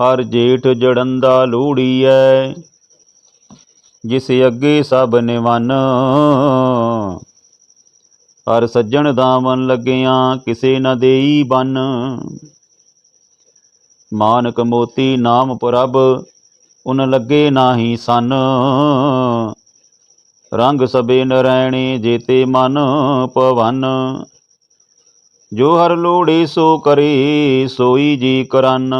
ਹਰ ਜੇਠ ਜੜੰਦਾ ਲੋੜੀਐ ਜਿਸ ਅੱਗੇ ਸਭ ਨਿਵਨ ਹਰ ਸੱਜਣ ਦਾਮਨ ਲੱਗਿਆ, ਕਿਸੇ ਨਾ ਦੇਈ ਬੰਨ। ਮਾਨਕ ਮੋਤੀ ਨਾਮ ਪ੍ਰਭ, ਉਨ ਲੱਗੇ ਨਾਹੀ ਸਨ। ਰੰਗ ਸਬੇ ਨਰੈਣੇ ਜੇਤੇ ਮਨ ਪਵਨ। ਜੋ ਹਰ ਲੋੜੇ ਸੋ ਕਰੇ, ਸੋਈ ਜੀ ਕਰਨ।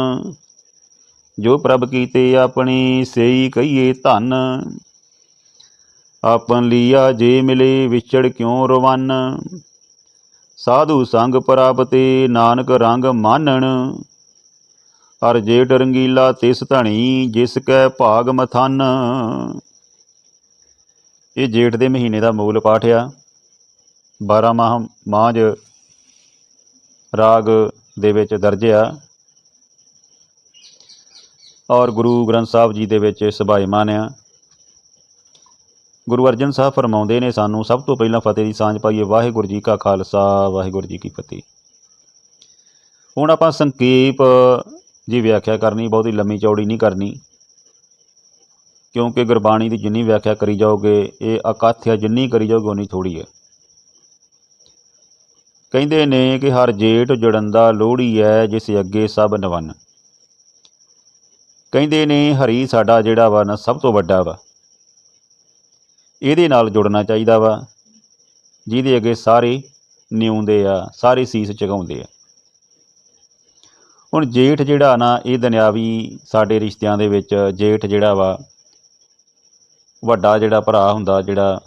ਜੋ ਪ੍ਰਭ ਕੀਤੇ ਆਪਣੀ ਸੇਈ ਕਹੀਏ ਧਨ। ਆਪਨ ਲੀਆ ਜੇ ਮਿਲੇ ਵਿਛੜ ਕਿਉ ਰਵਨ? ਸਾਧੂ ਸੰਗ ਪ੍ਰਾਪਤੇ ਨਾਨਕ ਰੰਗ ਮਾਨਣ। ਹਰ ਜੇਠ ਰੰਗੀਲਾ ਤਿਸ ਧਣੀ ਜਿਸ ਕੈ ਭਾਗ ਮਥਨ। ਇਹ ਜੇਠ ਦੇ ਮਹੀਨੇ ਦਾ ਮੂਲ ਪਾਠ ਆ। 12 ਮਾਹ ਮਾਝ ਰਾਗ ਦੇ ਵਿੱਚ ਦਰਜ ਆ। ਔਰ ਗੁਰੂ ਗ੍ਰੰਥ ਸਾਹਿਬ ਜੀ ਦੇ ਵਿੱਚ ਸਭਾਇਮਾਨ ਆ ਗੁਰੂ ਅਰਜਨ ਸਾਹਿਬ ਫਰਮਾਉਂਦੇ ਨੇ, ਸਾਨੂੰ ਸਭ ਤੋਂ ਪਹਿਲਾਂ ਫਤਿਹ ਦੀ ਸਾਂਝ ਪਾਈਏ। ਵਾਹਿਗੁਰੂ ਜੀ ਕਾ ਖਾਲਸਾ, ਵਾਹਿਗੁਰੂ ਜੀ ਕੀ ਫਤਿਹ। ਹੁਣ ਆਪਾਂ ਸੰਖੇਪ ਜੀ ਵਿਆਖਿਆ ਕਰਨੀ, ਬਹੁਤੀ ਲੰਮੀ ਚੌੜੀ ਨਹੀਂ ਕਰਨੀ। ਕਿਉਂਕਿ ਗੁਰਬਾਣੀ ਦੀ ਜਿੰਨੀ ਵਿਆਖਿਆ ਕਰੀ ਜਾਓਗੇ, ਇਹ ਅਕਾਥਿਆ ਜਿੰਨੀ ਕਰੀ ਜਾਓਗੇ ਉਨੀ ਥੋੜੀ ਹੈ। ਕਹਿੰਦੇ ਨੇ ਕਿ ਹਰ ਜੇਠ ਜੜੰਦਾ ਲੋਹੜੀ ਹੈ, ਜਿਸ ਅੱਗੇ ਸਭ ਨਵਨ। ਕਹਿੰਦੇ ਨੇ ਹਰੀ ਸਾਡਾ ਜਿਹੜਾ ਵਾ ਨਾ ਸਭ ਤੋਂ ਵੱਡਾ ਵਾ। ਇਹਦੇ ਨਾਲ ਜੁੜਨਾ ਚਾਹੀਦਾ ਵਾ। ਜਿਹਦੇ ਅੱਗੇ ਸਾਰੇ ਨਿਉਂਦੇ ਆ, ਸਾਰੇ ਸੀਸ ਝੁਕਾਉਂਦੇ ਆ। ਹੁਣ ਜੇਠ ਜਿਹੜਾ ਨਾ, ਇਹ ਦੁਨਿਆਵੀ ਸਾਡੇ ਰਿਸ਼ਤਿਆਂ ਦੇ ਵਿੱਚ ਜੇਠ ਜਿਹੜਾ ਵਾ, ਵੱਡਾ ਜਿਹੜਾ ਭਰਾ ਹੁੰਦਾ, ਜਿਹੜਾ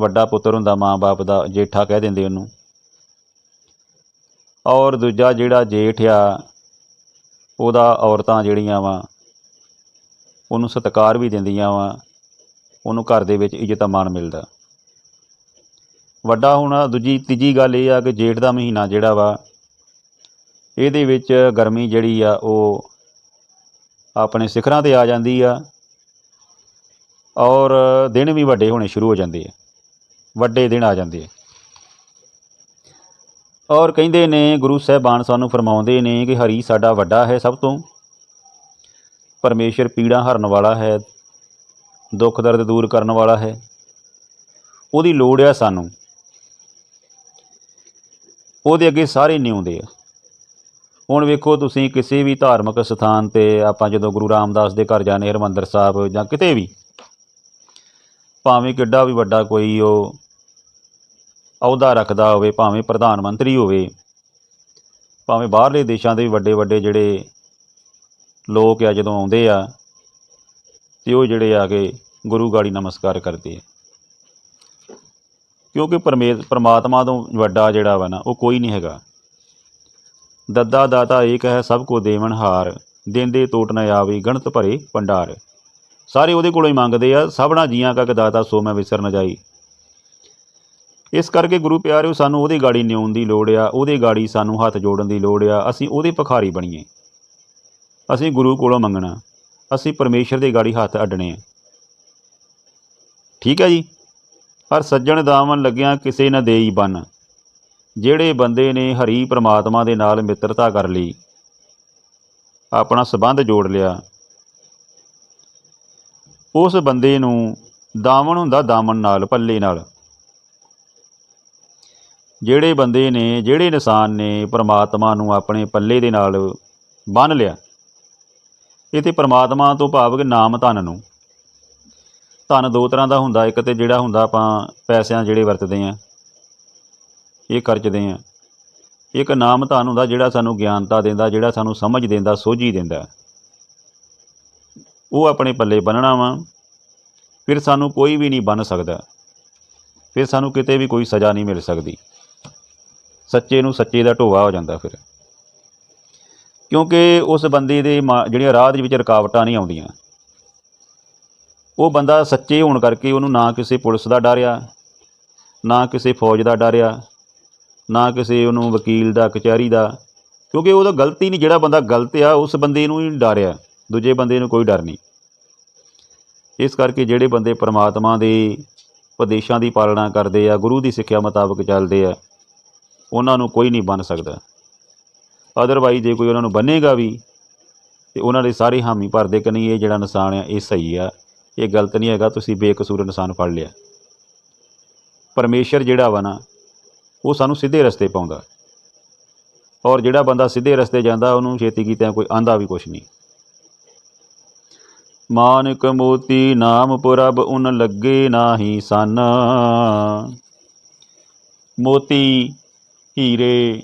ਵੱਡਾ ਪੁੱਤਰ ਹੁੰਦਾ, ਮਾਂ-ਬਾਪ ਦਾ ਜੇਠਾ ਕਹਿ ਦਿੰਦੇ ਉਹਨੂੰ। ਔਰ ਦੂਜਾ ਜਿਹੜਾ ਜੇਠ ਆ ਉਹਦਾ ਔਰਤਾਂ ਜਿਹੜੀਆਂ ਵਾ, ਉਹਨੂੰ ਸਤਿਕਾਰ ਵੀ ਦਿੰਦੀਆਂ ਵਾ, ਉਹਨੂੰ ਘਰ ਦੇ ਵਿੱਚ ਇੱਜ਼ਤ ਮਾਣ ਮਿਲਦਾ। ਵੱਡਾ ਹੋਣਾ, ਦੂਜੀ, ਤੀਜੀ ਗੱਲ ਇਹ ਆ ਕਿ ਜੇਠ ਦਾ ਮਹੀਨਾ ਜਿਹੜਾ ਵਾ, ਇਹਦੇ ਵਿੱਚ ਗਰਮੀ ਜਿਹੜੀ ਆ, ਉਹ ਆਪਣੇ ਸਿਖਰਾਂ ਤੇ ਆ ਜਾਂਦੀ ਆ ਔਰ ਦਿਨ ਵੀ ਵੱਡੇ ਹੋਣੇ ਸ਼ੁਰੂ ਹੋ ਜਾਂਦੇ ਆ, ਵੱਡੇ ਦਿਨ ਆ ਜਾਂਦੇ ਆ। ਔਰ ਕਹਿੰਦੇ ਨੇ, ਗੁਰੂ ਸਾਹਿਬਾਨ ਸਾਨੂੰ ਫਰਮਾਉਂਦੇ ਨੇ ਕਿ ਹਰੀ ਸਾਡਾ ਵੱਡਾ ਹੈ ਸਭ ਤੋਂ। ਪਰਮੇਸ਼ਰ ਪੀੜਾ ਹਰਨ ਵਾਲਾ ਹੈ, ਦੁੱਖ ਦਰਦ ਦੂਰ ਕਰਨ ਵਾਲਾ ਹੈ। ਉਹਦੀ ਲੋੜ ਆ ਸਾਨੂੰ। ਉਹਦੇ ਅੱਗੇ ਸਾਰੇ ਨਿਉਂਦੇ ਆ। ਹੁਣ ਵੇਖੋ ਤੁਸੀਂ ਕਿਸੇ ਵੀ ਧਾਰਮਿਕ ਸਥਾਨ ਤੇ ਆਪਾਂ ਜਦੋਂ ਗੁਰੂ ਰਾਮਦਾਸ ਦੇ ਘਰ ਜਾਂਦੇ ਹਰਿਮੰਦਰ ਸਾਹਿਬ ਜਾਂ ਕਿਤੇ ਵੀ, ਭਾਵੇਂ ਕਿੱਡਾ ਵੀ ਵੱਡਾ ਕੋਈ ਉਹ ਅਹੁਦਾ ਰੱਖਦਾ ਹੋਵੇ, ਭਾਵੇਂ ਪ੍ਰਧਾਨ ਮੰਤਰੀ ਹੋਵੇ, ਭਾਵੇਂ ਬਾਹਰਲੇ ਦੇਸ਼ਾਂ ਦੇ ਵੱਡੇ ਵੱਡੇ ਜਿਹੜੇ ਲੋਕ ਆ, ਜਦੋਂ ਆਉਂਦੇ ਆ, ਤੇ ਉਹ ਜਿਹੜੇ ਆ ਕੇ ਗੁਰੂ ਗਾੜੀ ਨਮਸਕਾਰ ਕਰਦੇ ਆ। ਕਿਉਂਕਿ ਪਰਮੇ, ਪਰਮਾਤਮਾ ਤੋਂ ਵੱਡਾ ਜਿਹੜਾ ਵਾ ਨਾ, ਉਹ ਕੋਈ ਨਹੀਂ ਹੈਗਾ। ਦੱਦਾ ਦਾਤਾ ਏਕ ਹੈ, ਸਭ ਕੋ ਦੇਵਨ ਹਾਰ, ਦਿੰਦੇ ਟੋਟ ਨਾ ਆਵੇ, ਗਣਤ ਭਰੇ ਭੰਡਾਰ। ਸਾਰੇ ਉਹਦੇ ਕੋਲੋਂ ਹੀ ਮੰਗਦੇ ਆ, ਸਭਨਾ ਜੀਆਂ ਕਾ ਦਾਤਾ ਸੋ ਮੈਂ ਵਿਸਰ ਨ ਜਾਈ। ਇਸ ਕਰਕੇ ਗੁਰੂ ਪਿਆਰਿਓ, ਸਾਨੂੰ ਉਹਦੇ ਗਾੜੀ ਨਿਉਣ ਦੀ ਲੋੜ ਆ, ਉਹਦੇ ਗਾੜੀ ਸਾਨੂੰ ਹੱਥ ਜੋੜਨ ਦੀ ਲੋੜ ਆ, ਅਸੀਂ ਉਹਦੇ ਭਖਾਰੀ ਬਣੀਏ। ਅਸੀਂ ਗੁਰੂ ਕੋਲੋਂ ਮੰਗਣਾ, ਅਸੀਂ ਪਰਮੇਸ਼ਰ ਦੇ ਗਾੜੀ ਹੱਥ ਅੱਡਣੇ ਆ। ਠੀਕ ਹੈ ਜੀ? ਹਰ ਸੱਜਣ ਦਾਮਨ ਲੱਗਿਆ ਕਿਸੇ ਨਾ ਦੇਈ ਬਨ, ਜਿਹੜੇ ਬੰਦੇ ਨੇ ਹਰੀ ਪ੍ਰਮਾਤਮਾ ਦੇ ਨਾਲ ਮਿੱਤਰਤਾ ਕਰ ਲਈ, ਆਪਣਾ ਸਬੰਧ ਜੋੜ ਲਿਆ, ਉਸ ਬੰਦੇ ਨੂੰ ਦਾਮਨ ਹੁੰਦਾ ਦਾਮਨ ਨਾਲ, ਪੱਲੇ ਨਾਲ। ਜਿਹੜੇ ਬੰਦੇ ਨੇ, ਜਿਹੜੇ ਇਨਸਾਨ ਨੇ ਪਰਮਾਤਮਾ ਨੂੰ ਆਪਣੇ ਪੱਲੇ ਦੇ ਨਾਲ ਬੰਨ ਲਿਆ, ਇਹ ਤੇ ਪਰਮਾਤਮਾ ਤੋਂ ਭਾਵ ਕਿ ਨਾਮ ਧਨ ਨੂੰ। ਧਨ ਦੋ ਤਰ੍ਹਾਂ ਦਾ ਹੁੰਦਾ, ਇੱਕ ਤੇ ਜਿਹੜਾ ਹੁੰਦਾ ਆਪਾਂ ਪੈਸਿਆਂ ਜਿਹੜੇ ਵਰਤਦੇ ਆ ਇਹ ਖਰਚਦੇ ਆ ਇੱਕ ਨਾਮ ਧਨ ਹੁੰਦਾ ਜਿਹੜਾ ਸਾਨੂੰ ਗਿਆਨਤਾ ਦਿੰਦਾ, ਜਿਹੜਾ ਸਾਨੂੰ ਸਮਝ ਦਿੰਦਾ, ਸੋਝੀ ਦਿੰਦਾ। ਉਹ ਆਪਣੇ ਪੱਲੇ ਬੰਨਣਾ ਵਾ, ਫਿਰ ਸਾਨੂੰ ਕੋਈ ਵੀ ਨਹੀਂ ਬੰਨ ਸਕਦਾ। ਫਿਰ ਸਾਨੂੰ ਕਿਤੇ ਵੀ ਕੋਈ ਸਜ਼ਾ ਨਹੀਂ ਮਿਲ ਸਕਦੀ। ਸੱਚੇ ਨੂੰ ਸੱਚੇ ਦਾ ਢੋਵਾ ਹੋ ਜਾਂਦਾ ਫਿਰ। ਕਿਉਂਕਿ ਉਸ ਬੰਦੇ ਦੇ ਮਾ- ਜਿਹੜੀਆਂ ਰਾਹ ਦੇ ਵਿੱਚ ਰੁਕਾਵਟਾਂ ਨਹੀਂ ਆਉਂਦੀਆਂ। ਉਹ ਬੰਦਾ ਸੱਚੇ ਹੋਣ ਕਰਕੇ ਉਹਨੂੰ ਨਾ ਕਿਸੇ ਪੁਲਿਸ ਦਾ ਡਰ ਆ, ਨਾ ਕਿਸੇ ਫੌਜ ਦਾ ਡਰਿਆ ਨਾ ਕਿਸੇ ਉਹਨੂੰ ਵਕੀਲ ਦਾ, ਕਚਹਿਰੀ ਦਾ। ਕਿਉਂਕਿ ਉਹਦਾ ਗਲਤੀ ਨਹੀਂ, ਜਿਹੜਾ ਬੰਦਾ ਗਲਤ ਆ, ਉਸ ਬੰਦੇ ਨੂੰ ਹੀ ਡਰਿਆ ਦੂਜੇ ਬੰਦੇ ਨੂੰ ਕੋਈ ਡਰ ਨਹੀਂ। ਇਸ ਕਰਕੇ ਜਿਹੜੇ ਬੰਦੇ ਪਰਮਾਤਮਾ ਦੇ ਉਪਦੇਸ਼ਾਂ ਦੀ ਪਾਲਣਾ ਕਰਦੇ ਆ, ਗੁਰੂ ਦੀ ਸਿੱਖਿਆ ਮੁਤਾਬਕ ਚੱਲਦੇ ਆ ਉਹਨਾਂ ਨੂੰ ਕੋਈ ਨਹੀਂ ਬੰਨ ਸਕਦਾ। ਅਦਰਵਾਈਜ਼ ਜੇ ਕੋਈ ਉਹਨਾਂ ਨੂੰ ਬੰਨੇਗਾ ਵੀ, ਤੇ ਉਹਨਾਂ ਦੇ ਸਾਰੇ ਹਾਮੀ ਭਰਦੇ ਕਿ ਨਹੀਂ, ਇਹ ਜਿਹੜਾ ਇਨਸਾਨ ਆ, ਇਹ ਸਹੀ ਆ, ਇਹ ਗਲਤ ਨਹੀਂ ਹੈਗਾ, ਤੁਸੀਂ ਬੇਕਸੂਰ ਇਨਸਾਨ ਫੜ ਲਿਆ। ਪਰਮੇਸ਼ਰ ਜਿਹੜਾ ਵਾ ਨਾ, ਉਹ ਸਾਨੂੰ ਸਿੱਧੇ ਰਸਤੇ ਪਾਉਂਦਾ। ਔਰ ਜਿਹੜਾ ਬੰਦਾ ਸਿੱਧੇ ਰਸਤੇ ਜਾਂਦਾ, ਉਹਨੂੰ ਛੇਤੀ ਕੀਤਿਆਂ ਕੋਈ ਆਂਦਾ ਵੀ ਕੁਛ ਨਹੀਂ। ਮਾਨਕ ਮੋਤੀ ਨਾਮ ਪੁਰਬ ਉਨ ਲੱਗੇ ਨਾਹੀ ਸਨ। ਮੋਤੀ ਹੀਰੇ,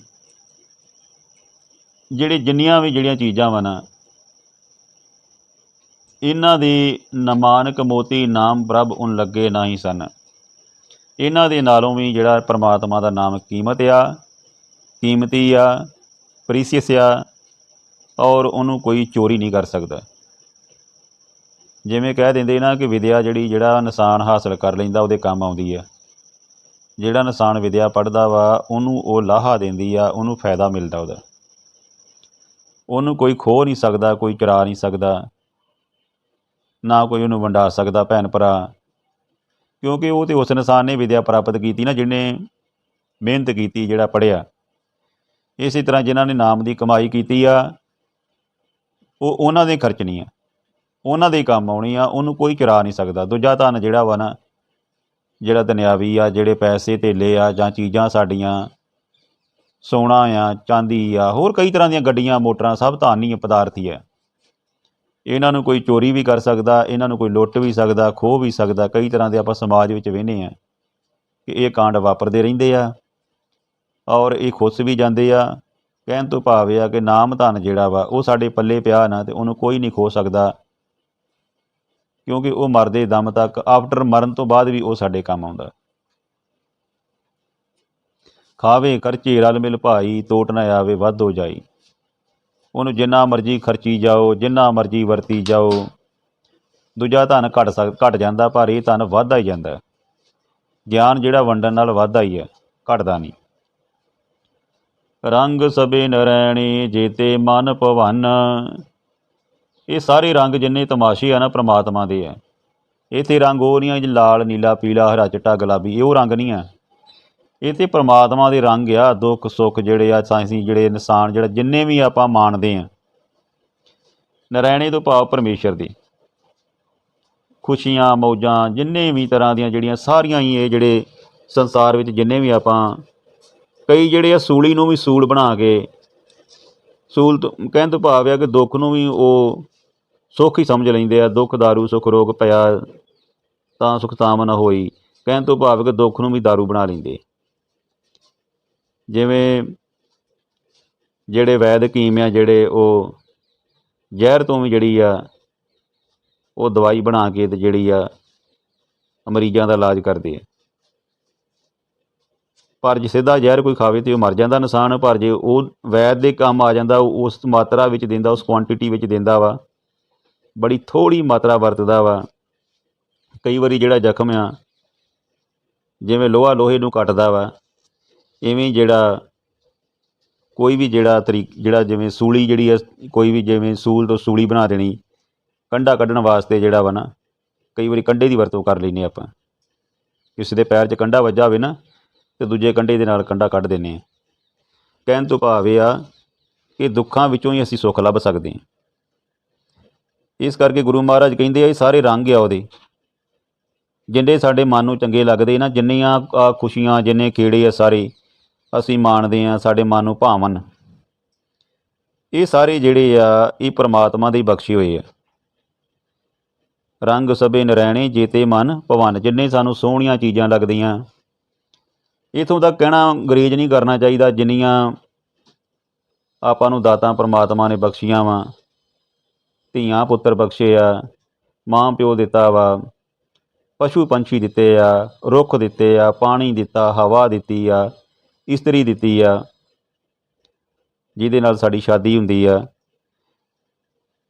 ਜਿਹੜੇ ਜਿੰਨੀਆਂ ਵੀ ਜਿਹੜੀਆਂ ਚੀਜ਼ਾਂ ਵਾ ਨਾ, ਇਹਨਾਂ ਦੇ ਨਮਾਨਕ ਮੋਤੀ ਨਾਮ ਪ੍ਰਭ ਉਨ ਲੱਗੇ ਨਾਹੀ ਸਨ। ਇਹਨਾਂ ਦੇ ਨਾਲੋਂ ਵੀ ਜਿਹੜਾ ਪ੍ਰਮਾਤਮਾ ਦਾ ਨਾਮ ਕੀਮਤ ਆ, ਕੀਮਤੀ ਆ, ਪ੍ਰੀਸੀਅਸ ਆ, ਔਰ ਉਹਨੂੰ ਕੋਈ ਚੋਰੀ ਨਹੀਂ ਕਰ ਸਕਦਾ। ਜਿਵੇਂ ਕਹਿ ਦਿੰਦੇ ਨਾ ਕਿ ਵਿਦਿਆ ਜਿਹੜੀ ਜਿਹੜਾ ਇਨਸਾਨ ਹਾਸਲ ਕਰ ਲੈਂਦਾ, ਉਹਦੇ ਕੰਮ ਆਉਂਦੀ ਆ। ਜਿਹੜਾ ਇਨਸਾਨ ਵਿਦਿਆ ਪੜ੍ਹਦਾ ਵਾ, ਉਹਨੂੰ ਉਹ ਲਾਹਾ ਦਿੰਦੀ ਆ, ਉਹਨੂੰ ਫਾਇਦਾ ਮਿਲਦਾ ਉਹਦਾ। ਉਹਨੂੰ ਕੋਈ ਖੋ ਨਹੀਂ ਸਕਦਾ, ਕੋਈ ਚਰਾ ਨਹੀਂ ਸਕਦਾ। ਨਾ ਕੋਈ ਉਹਨੂੰ ਵੰਡਾ ਸਕਦਾ ਭੈਣ ਭਰਾ। ਕਿਉਂਕਿ ਉਹ ਤੇ ਉਸ ਇਨਸਾਨ ਨੇ ਵਿਦਿਆ ਪ੍ਰਾਪਤ ਕੀਤੀ ਨਾ, ਜਿਹਨੇ ਮਿਹਨਤ ਕੀਤੀ, ਜਿਹੜਾ ਪੜ੍ਹਿਆ। ਇਸੇ ਤਰ੍ਹਾਂ ਜਿਨ੍ਹਾਂ ਨੇ ਨਾਮ ਦੀ ਕਮਾਈ ਕੀਤੀ ਆ, ਉਹ ਉਹਨਾਂ ਦੇ ਖਰਚਣੀ ਆ। ਉਹਨਾਂ ਦੇ ਕੰਮ ਆਉਣੀ ਆ, ਉਹਨੂੰ ਕੋਈ ਚਰਾ ਨਹੀਂ ਸਕਦਾ। ਦੂਜਾ ਧਨ ਜਿਹੜਾ ਵਾ ਨਾ ਜਿਹੜਾ ਦੁਨਿਆਵੀ ਆ, ਜਿਹੜੇ ਪੈਸੇ ਧੇਲੇ ਆ ਜਾਂ ਚੀਜ਼ਾਂ ਸਾਡੀਆਂ ਸੋਨਾ ਆ, ਚਾਂਦੀ ਆ, ਹੋਰ ਕਈ ਤਰ੍ਹਾਂ ਦੀਆਂ ਗੱਡੀਆਂ, ਮੋਟਰਾਂ ਸਭ ਧਾਨੀ ਪਦਾਰਥ ਹੀ ਆ। ਇਹਨਾਂ ਨੂੰ ਕੋਈ ਚੋਰੀ ਵੀ ਕਰ ਸਕਦਾ, ਇਹਨਾਂ ਨੂੰ ਕੋਈ ਲੁੱਟ ਵੀ ਸਕਦਾ, ਖੋਹ ਵੀ ਸਕਦਾ, ਕਈ ਤਰ੍ਹਾਂ ਦੇ ਆਪਾਂ ਸਮਾਜ ਵਿੱਚ ਵੇਖਦੇ ਆ ਕਿ ਇਹ ਕਾਂਡ ਵਾਪਰਦੇ ਰਹਿੰਦੇ ਆ ਔਰ ਇਹ ਖੁੱਸ ਵੀ ਜਾਂਦੇ ਆ, ਕਹਿਣ ਤੋਂ ਭਾਵ ਆ ਕਿ ਨਾਮ ਧਨ ਜਿਹੜਾ ਵਾ, ਉਹ ਸਾਡੇ ਪੱਲੇ ਪਿਆ ਨਾ ਤੇ ਉਹਨੂੰ ਕੋਈ ਨਹੀਂ ਖੋ ਸਕਦਾ। ਕਿਉਂਕਿ ਉਹ ਮਰਦੇ ਦਮ ਤੱਕ ਆਫਟਰ ਮਰਨ ਤੋਂ ਬਾਅਦ ਵੀ ਉਹ ਸਾਡੇ ਕੰਮ ਆਉਂਦਾ। ਖਾਵੇ ਖਰਚੇ ਰਲ ਮਿਲ ਭਾਈ, ਤੋਟ ਨਾ ਆਵੇ ਵੱਧ ਹੋ ਜਾਈ। ਉਹਨੂੰ ਜਿੰਨਾ ਮਰਜ਼ੀ ਖਰਚੀ ਜਾਓ, ਜਿੰਨਾ ਮਰਜ਼ੀ ਵਰਤੀ ਜਾਓ। ਦੂਜਾ ਧਨ ਘਟ ਸਕ, ਘਟ ਜਾਂਦਾ, ਪਰ ਇਹ ਧਨ ਵੱਧਦਾ ਹੀ ਜਾਂਦਾ। ਗਿਆਨ ਜਿਹੜਾ ਵੰਡਣ ਨਾਲ ਵੱਧਦਾ ਹੀ ਹੈ, ਘਟਦਾ ਨਹੀਂ। ਰੰਗ ਸਬੇ ਨਰੈਣੇ, ਜੇਤੇ ਮਨ ਭਵਨ। ਇਹ ਸਾਰੇ ਰੰਗ ਜਿੰਨੇ ਤਮਾਸ਼ੇ ਆ ਨਾ ਪ੍ਰਮਾਤਮਾ ਦੇ ਆ। ਇਹ ਤੇ ਰੰਗ ਉਹ ਨਹੀਂ ਆ ਲਾਲ, ਨੀਲਾ, ਪੀਲਾ, ਹਰਾ, ਚਿੱਟਾ, ਗੁਲਾਬੀ, ਇਹ ਉਹ ਰੰਗ ਨਹੀਂ ਆ। ਇਹ ਤੇ ਪ੍ਰਮਾਤਮਾ ਦੇ ਰੰਗ ਆ, ਦੁੱਖ, ਸੁੱਖ ਜਿਹੜੇ ਆ, ਸਾਇੰਸੀ ਜਿਹੜੇ ਇਨਸਾਨ ਜਿਹੜਾ ਜਿੰਨੇ ਵੀ ਆਪਾਂ ਮਾਣਦੇ ਆ। ਨਰਾਇਣੇ ਤੋਂ ਭਾਵ ਪਰਮੇਸ਼ਰ ਦੀ। ਖੁਸ਼ੀਆਂ, ਮੌਜਾਂ, ਜਿੰਨੇ ਵੀ ਤਰ੍ਹਾਂ ਦੀਆਂ ਜਿਹੜੀਆਂ ਸਾਰੀਆਂ ਹੀ ਇਹ ਜਿਹੜੇ ਸੰਸਾਰ ਵਿੱਚ ਜਿੰਨੇ ਵੀ ਆਪਾਂ ਕਈ ਜਿਹੜੇ ਆ ਸੂਲੀ ਨੂੰ ਵੀ ਸੂਲ ਬਣਾ ਕੇ, ਸੂਲ ਤੋਂ ਕਹਿਣ ਤੋਂ ਭਾਵ ਆ ਕਿ ਦੁੱਖ ਨੂੰ ਵੀ ਉਹ ਸੁੱਖ ਹੀ ਸਮਝ ਲੈਂਦੇ ਆ, ਦੁੱਖ ਦਾਰੂ, ਸੁੱਖ ਰੋਗ ਪਿਆ ਤਾਂ ਸੁਖ ਤਾਮ ਨਾ ਹੋਈ। ਕਹਿਣ ਤੋਂ ਭਾਵ ਕਿ ਦੁੱਖ ਨੂੰ ਵੀ ਦਾਰੂ ਬਣਾ ਲੈਂਦੇ। ਜਿਵੇਂ ਜਿਹੜੇ ਵੈਦ ਹਕੀਮ ਆ, ਜਿਹੜੇ ਉਹ ਜ਼ਹਿਰ ਤੋਂ ਵੀ ਜਿਹੜੀ ਆ, ਉਹ ਦਵਾਈ ਬਣਾ ਕੇ ਤੇ ਜਿਹੜੀ ਆ ਮਰੀਜ਼ਾਂ ਦਾ ਇਲਾਜ ਕਰਦੇ ਆ। ਪਰ ਜੇ ਸਿੱਧਾ ਜ਼ਹਿਰ ਕੋਈ ਖਾਵੇ ਤੇ ਉਹ ਮਰ ਜਾਂਦਾ ਇਨਸਾਨ, ਪਰ ਜੇ ਉਹ ਵੈਦ ਦੇ ਕੰਮ ਆ ਜਾਂਦਾ ਉਸ ਮਾਤਰਾ ਵਿੱਚ ਦਿੰਦਾ, ਉਸ ਕੁਆਂਟੀਟੀ ਵਿੱਚ ਦਿੰਦਾ ਵਾ ਬੜੀ ਥੋੜੀ ਮਾਤਰਾ ਵਰਤਦਾ ਵਾ। ਕਈ ਵਾਰੀ ਜਿਹੜਾ ਜ਼ਖਮ ਆ, ਜਿਵੇਂ ਲੋਹਾ ਲੋਹੇ ਨੂੰ ਕੱਟਦਾ ਵਾ, ਇਵੇਂ ਜਿਹੜਾ ਕੋਈ ਵੀ ਜਿਹੜਾ ਤਰੀਕ, ਜਿਹੜਾ ਜਿਵੇਂ ਸੂਲੀ ਜਿਹੜੀ ਆ, ਕੋਈ ਵੀ ਜਿਵੇਂ ਸੂਲ ਤੋਂ ਸੂਲੀ ਬਣਾ ਦੇਣੀ, ਕੰਡਾ ਕੱਢਣ ਵਾਸਤੇ ਜਿਹੜਾ ਵਾ ਨਾ, ਕਈ ਵਾਰੀ ਕੰਡੇ ਦੀ ਵਰਤੋਂ ਕਰ ਲੈਨੇ ਆਪਾਂ। ਕਿਸੇ ਦੇ ਪੈਰ 'ਚ ਕੰਡਾ ਵੱਜਾ ਹੋਵੇ ਨਾ, ਤੇ ਦੂਜੇ ਕੰਡੇ ਦੇ ਨਾਲ ਕੰਡਾ ਕੱਢ ਦਿੰਨੇ ਆ ਕਹਿਣ ਤੋਂ ਭਾਵ ਇਹ ਆ ਕਿ ਦੁੱਖਾਂ ਵਿੱਚੋਂ ਹੀ ਅਸੀਂ ਸੁੱਖ ਲੱਭ ਸਕਦੇ ਹਾਂ। ਇਸ ਕਰਕੇ ਗੁਰੂ ਮਹਾਰਾਜ ਕਹਿੰਦੇ ਆ, ਇਹ ਸਾਰੇ ਰੰਗ ਆ ਉਹਦੇ। ਜਿੰਨੇ ਸਾਡੇ ਮਨ ਨੂੰ ਚੰਗੇ ਲੱਗਦੇ ਨਾ, ਜਿੰਨੀਆਂ ਖੁਸ਼ੀਆਂ, ਜਿੰਨੇ ਕੀੜੇ ਆ ਸਾਰੇ, ਅਸੀਂ ਮਾਣਦੇ ਆ ਸਾਡੇ ਮਨ ਨੂੰ ਭਾਵਨ। ਇਹ ਸਾਰੇ ਜਿਹੜੇ ਆ, ਇਹ ਪ੍ਰਮਾਤਮਾ ਦੇ ਬਖਸ਼ੇ ਹੋਏ ਆ। ਰੰਗ ਸਭੇ ਨਰੈਣੇ, ਜੇਤੇ ਮਨ ਭਵਨ। ਜਿੰਨੇ ਸਾਨੂੰ ਸੋਹਣੀਆਂ ਚੀਜ਼ਾਂ ਲੱਗਦੀਆਂ, ਇਥੋਂ ਦਾ ਕਹਿਣਾ ਅੰਗਰੇਜ਼ ਨਹੀਂ ਕਰਨਾ ਚਾਹੀਦਾ, ਜਿੰਨੀਆਂ ਆਪਾਂ ਨੂੰ ਦਾਤਾਂ ਪ੍ਰਮਾਤਮਾ ਨੇ ਬਖਸ਼ੀਆਂ ਵਾ। ਧੀਆਂ ਪੁੱਤਰ ਬਖਸ਼ੇ ਆ, ਮਾਂ ਪਿਓ ਦਿੱਤਾ ਵਾ, ਪਸ਼ੂ ਪੰਛੀ ਦਿੱਤੇ ਆ, ਰੁੱਖ ਦਿੱਤੇ ਆ, ਪਾਣੀ ਦਿੱਤਾ, ਹਵਾ ਦਿੱਤੀ ਆ, ਇਸਤਰੀ ਦਿੱਤੀ ਆ, ਜਿਹਦੇ ਨਾਲ ਸਾਡੀ ਸ਼ਾਦੀ ਹੁੰਦੀ ਆ।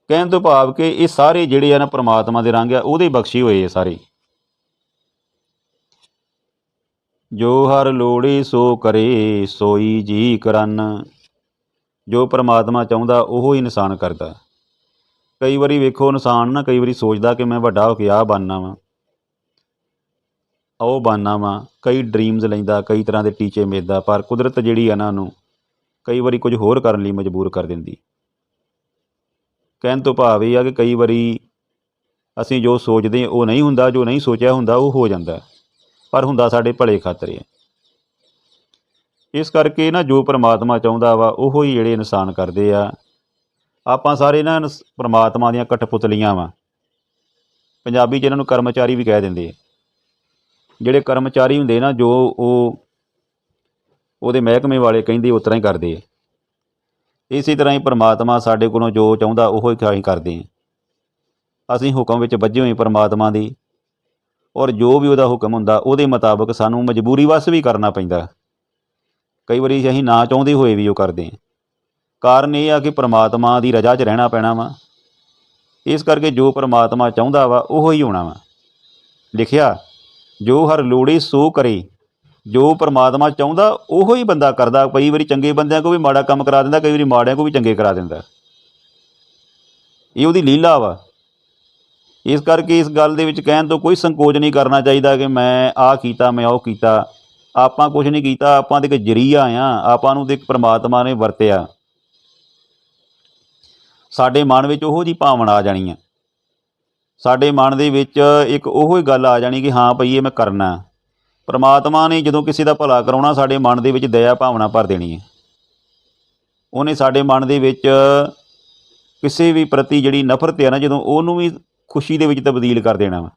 ਕਹਿਣ ਤੋਂ ਭਾਵ ਕਿ ਇਹ ਸਾਰੇ ਜਿਹੜੇ ਆ ਨਾ ਪ੍ਰਮਾਤਮਾ ਦੇ ਰੰਗ ਆ, ਉਹਦੇ ਬਖਸ਼ੇ ਹੋਏ ਆ ਸਾਰੇ। ਜੋ ਹਰ ਲੋੜੇ ਸੋ ਕਰੇ, ਸੋਈ ਜੀ ਕਰਨ, ਜੋ ਪ੍ਰਮਾਤਮਾ ਚਾਹੁੰਦਾ, ਉਹ ਹੀ ਇਨਸਾਨ ਕਰਦਾ। ਕਈ ਵਾਰੀ ਵੇਖੋ ਇਨਸਾਨ ਨਾ ਕਈ ਵਾਰੀ ਸੋਚਦਾ ਕਿ ਮੈਂ ਵੱਡਾ ਹੋ ਕੇ ਆਹ ਬਣਨਾ ਵਾਂ ਉਹ ਬਣਨਾ ਵਾਂ, ਕਈ ਡ੍ਰੀਮਸ ਲੈਂਦਾ, ਕਈ ਤਰ੍ਹਾਂ ਦੇ ਟੀਚੇ ਮਿਲਦਾ ਪਰ ਕੁਦਰਤ ਜਿਹੜੀ ਆ ਨਾ ਨੂੰ ਕਈ ਵਾਰੀ ਕੁਝ ਹੋਰ ਕਰਨ ਲਈ ਮਜਬੂਰ ਕਰ ਦਿੰਦੀ। ਕਹਿਣ ਤੋਂ ਭਾਵ ਇਹ ਆ ਕਿ ਕਈ ਵਾਰੀ ਅਸੀਂ ਜੋ ਸੋਚਦੇ ਉਹ ਨਹੀਂ ਹੁੰਦਾ, ਜੋ ਨਹੀਂ ਸੋਚਿਆ ਹੁੰਦਾ, ਉਹ ਹੋ ਜਾਂਦਾ। ਪਰ ਹੁੰਦਾ ਸਾਡੇ ਭਲੇ ਖਾਤਰ ਹੈ ਇਸ ਕਰਕੇ ਨਾ ਜੋ ਪ੍ਰਮਾਤਮਾ ਚਾਹੁੰਦਾ ਵਾ, ਉਹੋ ਹੀ ਜਿਹੜੇ ਇਨਸਾਨ ਕਰਦੇ ਆ ਆਪਾਂ ਸਾਰੇ ਇਹਨਾਂ ਇਨਸ- ਪ੍ਰਮਾਤਮਾ ਦੀਆਂ ਕਠਪੁਤਲੀਆਂ ਵਾ। ਪੰਜਾਬੀ 'ਚ ਇਹਨਾਂ ਨੂੰ ਕਰਮਚਾਰੀ ਵੀ ਕਹਿ ਦਿੰਦੇ ਆ। ਜਿਹੜੇ ਕਰਮਚਾਰੀ ਹੁੰਦੇ ਨਾ, ਜੋ ਉਹ ਉਹਦੇ ਮਹਿਕਮੇ ਵਾਲੇ ਕਹਿੰਦੇ ਉਸ ਤਰ੍ਹਾਂ ਹੀ ਕਰਦੇ ਆ। ਇਸੇ ਤਰ੍ਹਾਂ ਹੀ ਪ੍ਰਮਾਤਮਾ ਸਾਡੇ ਕੋਲੋਂ ਜੋ ਚਾਹੁੰਦਾ, ਉਹ ਹੀ ਅਸੀਂ ਕਰਦੇ ਆ। ਅਸੀਂ ਹੁਕਮ ਵਿੱਚ ਵੱਜੇ ਹੋਏ ਪ੍ਰਮਾਤਮਾ ਦੀ। ਔਰ ਜੋ ਵੀ ਉਹਦਾ ਹੁਕਮ ਹੁੰਦਾ, ਉਹਦੇ ਮੁਤਾਬਕ ਸਾਨੂੰ ਮਜਬੂਰੀ ਵਸ ਵੀ ਕਰਨਾ ਪੈਂਦਾ। ਕਈ ਵਾਰੀ ਅਸੀਂ ਨਾ ਚਾਹੁੰਦੇ ਹੋਏ ਵੀ ਉਹ ਕਰਦੇ ਹਾਂ ਕਾਰਨ ਇਹ ਆ ਕਿ ਪ੍ਰਮਾਤਮਾ ਦੀ ਰਜ਼ਾ 'ਚ ਰਹਿਣਾ ਪੈਣਾ ਵਾ। ਇਸ ਕਰਕੇ ਜੋ ਪ੍ਰਮਾਤਮਾ ਚਾਹੁੰਦਾ ਵਾ, ਉਹ ਹੀ ਹੋਣਾ ਵਾ। ਲਿਖਿਆ, ਜੋ ਹਰ ਲੋੜੀ ਸੋ ਕਰੇ, ਜੋ ਪ੍ਰਮਾਤਮਾ ਚਾਹੁੰਦਾ, ਉਹੋ ਹੀ ਬੰਦਾ ਕਰਦਾ। ਕਈ ਵਾਰੀ ਚੰਗੇ ਬੰਦਿਆਂ ਕੋ ਵੀ ਮਾੜਾ ਕੰਮ ਕਰਾ ਦਿੰਦਾ, ਕਈ ਵਾਰੀ ਮਾੜਿਆਂ ਕੋ ਵੀ ਚੰਗੇ ਕਰਾ ਦਿੰਦਾ। ਇਹ ਉਹਦੀ ਲੀਲਾ ਵਾ। ਇਸ ਕਰਕੇ ਇਸ ਗੱਲ ਦੇ ਵਿੱਚ ਕਹਿਣ ਤੋਂ ਕੋਈ ਸੰਕੋਚ ਨਹੀਂ ਕਰਨਾ ਚਾਹੀਦਾ ਕਿ ਮੈਂ ਆਹ ਕੀਤਾ, ਮੈਂ ਉਹ ਕੀਤਾ। ਆਪਾਂ ਕੁਝ ਨਹੀਂ ਕੀਤਾ, ਆਪਾਂ ਤੇ ਇੱਕ ਜਰੀਆ ਆ। ਆਪਾਂ ਨੂੰ ਤੇ ਇੱਕ ਪ੍ਰਮਾਤਮਾ ਨੇ ਵਰਤਿਆ। ਸਾਡੇ ਮਨ ਵਿੱਚ ਉਹੋ ਜੀ ਭਾਵਨਾ ਆ ਜਾਣੀ ਹੈ ਸਾਡੇ ਮਨ ਦੇ ਵਿੱਚ ਇੱਕ ਉਹੋ ਹੀ ਗੱਲ ਆ ਜਾਣੀ ਕਿ ਹਾਂ ਭਈ ਇਹ ਮੈਂ ਕਰਨਾ ਪਰਮਾਤਮਾ ਨੇ ਜਦੋਂ ਕਿਸੇ ਦਾ ਭਲਾ ਕਰਾਉਣਾ, ਸਾਡੇ ਮਨ ਦੇ ਵਿੱਚ ਦਇਆ ਭਾਵਨਾ ਭਰ ਦੇਣੀ ਹੈ ਉਹਨੇ ਸਾਡੇ ਮਨ ਦੇ ਵਿੱਚ ਕਿਸੇ ਵੀ ਪ੍ਰਤੀ ਜਿਹੜੀ ਨਫ਼ਰਤ ਹੈ ਨਾ, ਜਦੋਂ ਉਹਨੂੰ ਵੀ ਖੁਸ਼ੀ ਦੇ ਵਿੱਚ ਤਬਦੀਲ ਕਰ ਦੇਣਾ ਵਾ।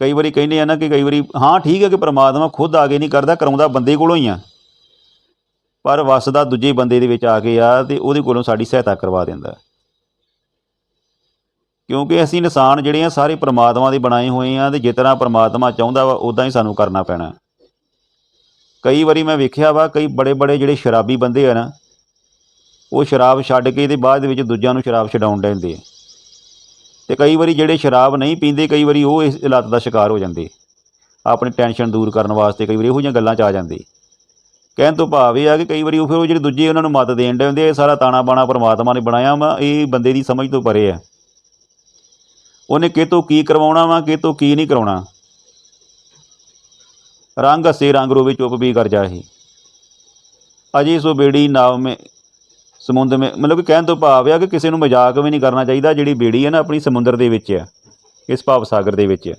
ਕਈ ਵਾਰੀ ਕਹਿੰਦੇ ਆ ਨਾ ਕਿ ਕਈ ਵਾਰੀ, ਹਾਂ ਠੀਕ ਹੈ ਕਿ ਪ੍ਰਮਾਤਮਾ ਖੁਦ ਆ ਕੇ ਨਹੀਂ ਕਰਦਾ, ਕਰਾਉਂਦਾ ਬੰਦੇ ਕੋਲੋਂ ਹੀ ਆ। ਪਰ ਵਸਦਾ ਦੂਜੇ ਬੰਦੇ ਦੇ ਵਿੱਚ ਆ ਕੇ ਆ ਤੇ ਉਹਦੇ ਕੋਲੋਂ ਸਾਡੀ ਸਹਾਇਤਾ ਕਰਵਾ ਦਿੰਦਾ। ਕਿਉਂਕਿ ਅਸੀਂ ਇਨਸਾਨ ਜਿਹੜੇ ਆ, ਸਾਰੇ ਪ੍ਰਮਾਤਮਾ ਦੇ ਬਣਾਏ ਹੋਏ ਆ ਤੇ ਜਿਸ ਤਰ੍ਹਾਂ ਪ੍ਰਮਾਤਮਾ ਚਾਹੁੰਦਾ ਵਾ ਉਦਾਂ ਹੀ ਸਾਨੂੰ ਕਰਨਾ ਪੈਣਾ। ਕਈ ਵਾਰੀ ਮੈਂ ਵੇਖਿਆ ਵਾ, ਕਈ ਬੜੇ ਬੜੇ ਜਿਹੜੇ ਸ਼ਰਾਬੀ ਬੰਦੇ ਆ ਨਾ, ਉਹ ਸ਼ਰਾਬ ਛੱਡ ਕੇ ਤੇ ਬਾਅਦ ਦੇ ਵਿੱਚ ਦੂਜਿਆਂ ਨੂੰ ਸ਼ਰਾਬ ਛਡਾਉਣ ਲੈਂਦੇ ਆ। ਤੇ ਕਈ ਵਾਰੀ ਜਿਹੜੇ ਸ਼ਰਾਬ ਨਹੀਂ ਪੀਂਦੇ, ਕਈ ਵਾਰੀ ਉਹ ਇਸ ਲੱਤ ਦਾ ਸ਼ਿਕਾਰ ਹੋ ਜਾਂਦੇ ਆਪਣੀ ਟੈਨਸ਼ਨ ਦੂਰ ਕਰਨ ਵਾਸਤੇ ਕਈ ਵਾਰੀ ਇਹੋ ਜਿਹੀਆਂ ਗੱਲਾਂ 'ਚ ਆ ਜਾਂਦੇ ਕਹਿਣ ਤੋਂ ਭਾਵ ਇਹ ਆ ਕਿ ਕਈ ਵਾਰੀ ਉਹ ਫਿਰ ਉਹ ਜਿਹੜੇ ਦੂਜੇ ਉਹਨਾਂ ਨੂੰ ਮਤ ਦੇਣ ਦੇ ਹੁੰਦੇ ਇਹ ਸਾਰਾ ਤਾਣਾ ਬਾਣਾ ਪਰਮਾਤਮਾ ਨੇ ਬਣਾਇਆ ਵਾ, ਇਹ ਬੰਦੇ ਦੀ ਸਮਝ ਤੋਂ ਪਰੇ ਆ। ਉਹਨੇ ਕਿਤੋਂ ਕੀ ਕਰਵਾਉਣਾ ਵਾ, ਕਿਤੋਂ ਕੀ ਨਹੀਂ ਕਰਾਉਣਾ। ਰੰਗ ਹਸੇ ਰੰਗ ਰੋਵੇ ਚੁੱਪ ਵੀ ਕਰ ਜਾਹੀ ਅਜੇ ਸੋ ਬੇੜੀ ਨਾਵ ਮੇ, ਸਮੁੰਦਰ ਮੇ, ਮਤਲਬ ਕਿ ਕਹਿਣ ਤੋਂ ਭਾਵ ਆ ਕਿ ਕਿਸੇ ਨੂੰ ਮਜ਼ਾਕ ਵੀ ਨਹੀਂ ਕਰਨਾ ਚਾਹੀਦਾ, ਜਿਹੜੀ ਬੇੜੀ ਹੈ ਨਾ ਆਪਣੀ ਸਮੁੰਦਰ ਦੇ ਵਿੱਚ ਆ, ਇਸ ਭਾਵ ਸਾਗਰ ਦੇ ਵਿੱਚ ਆ।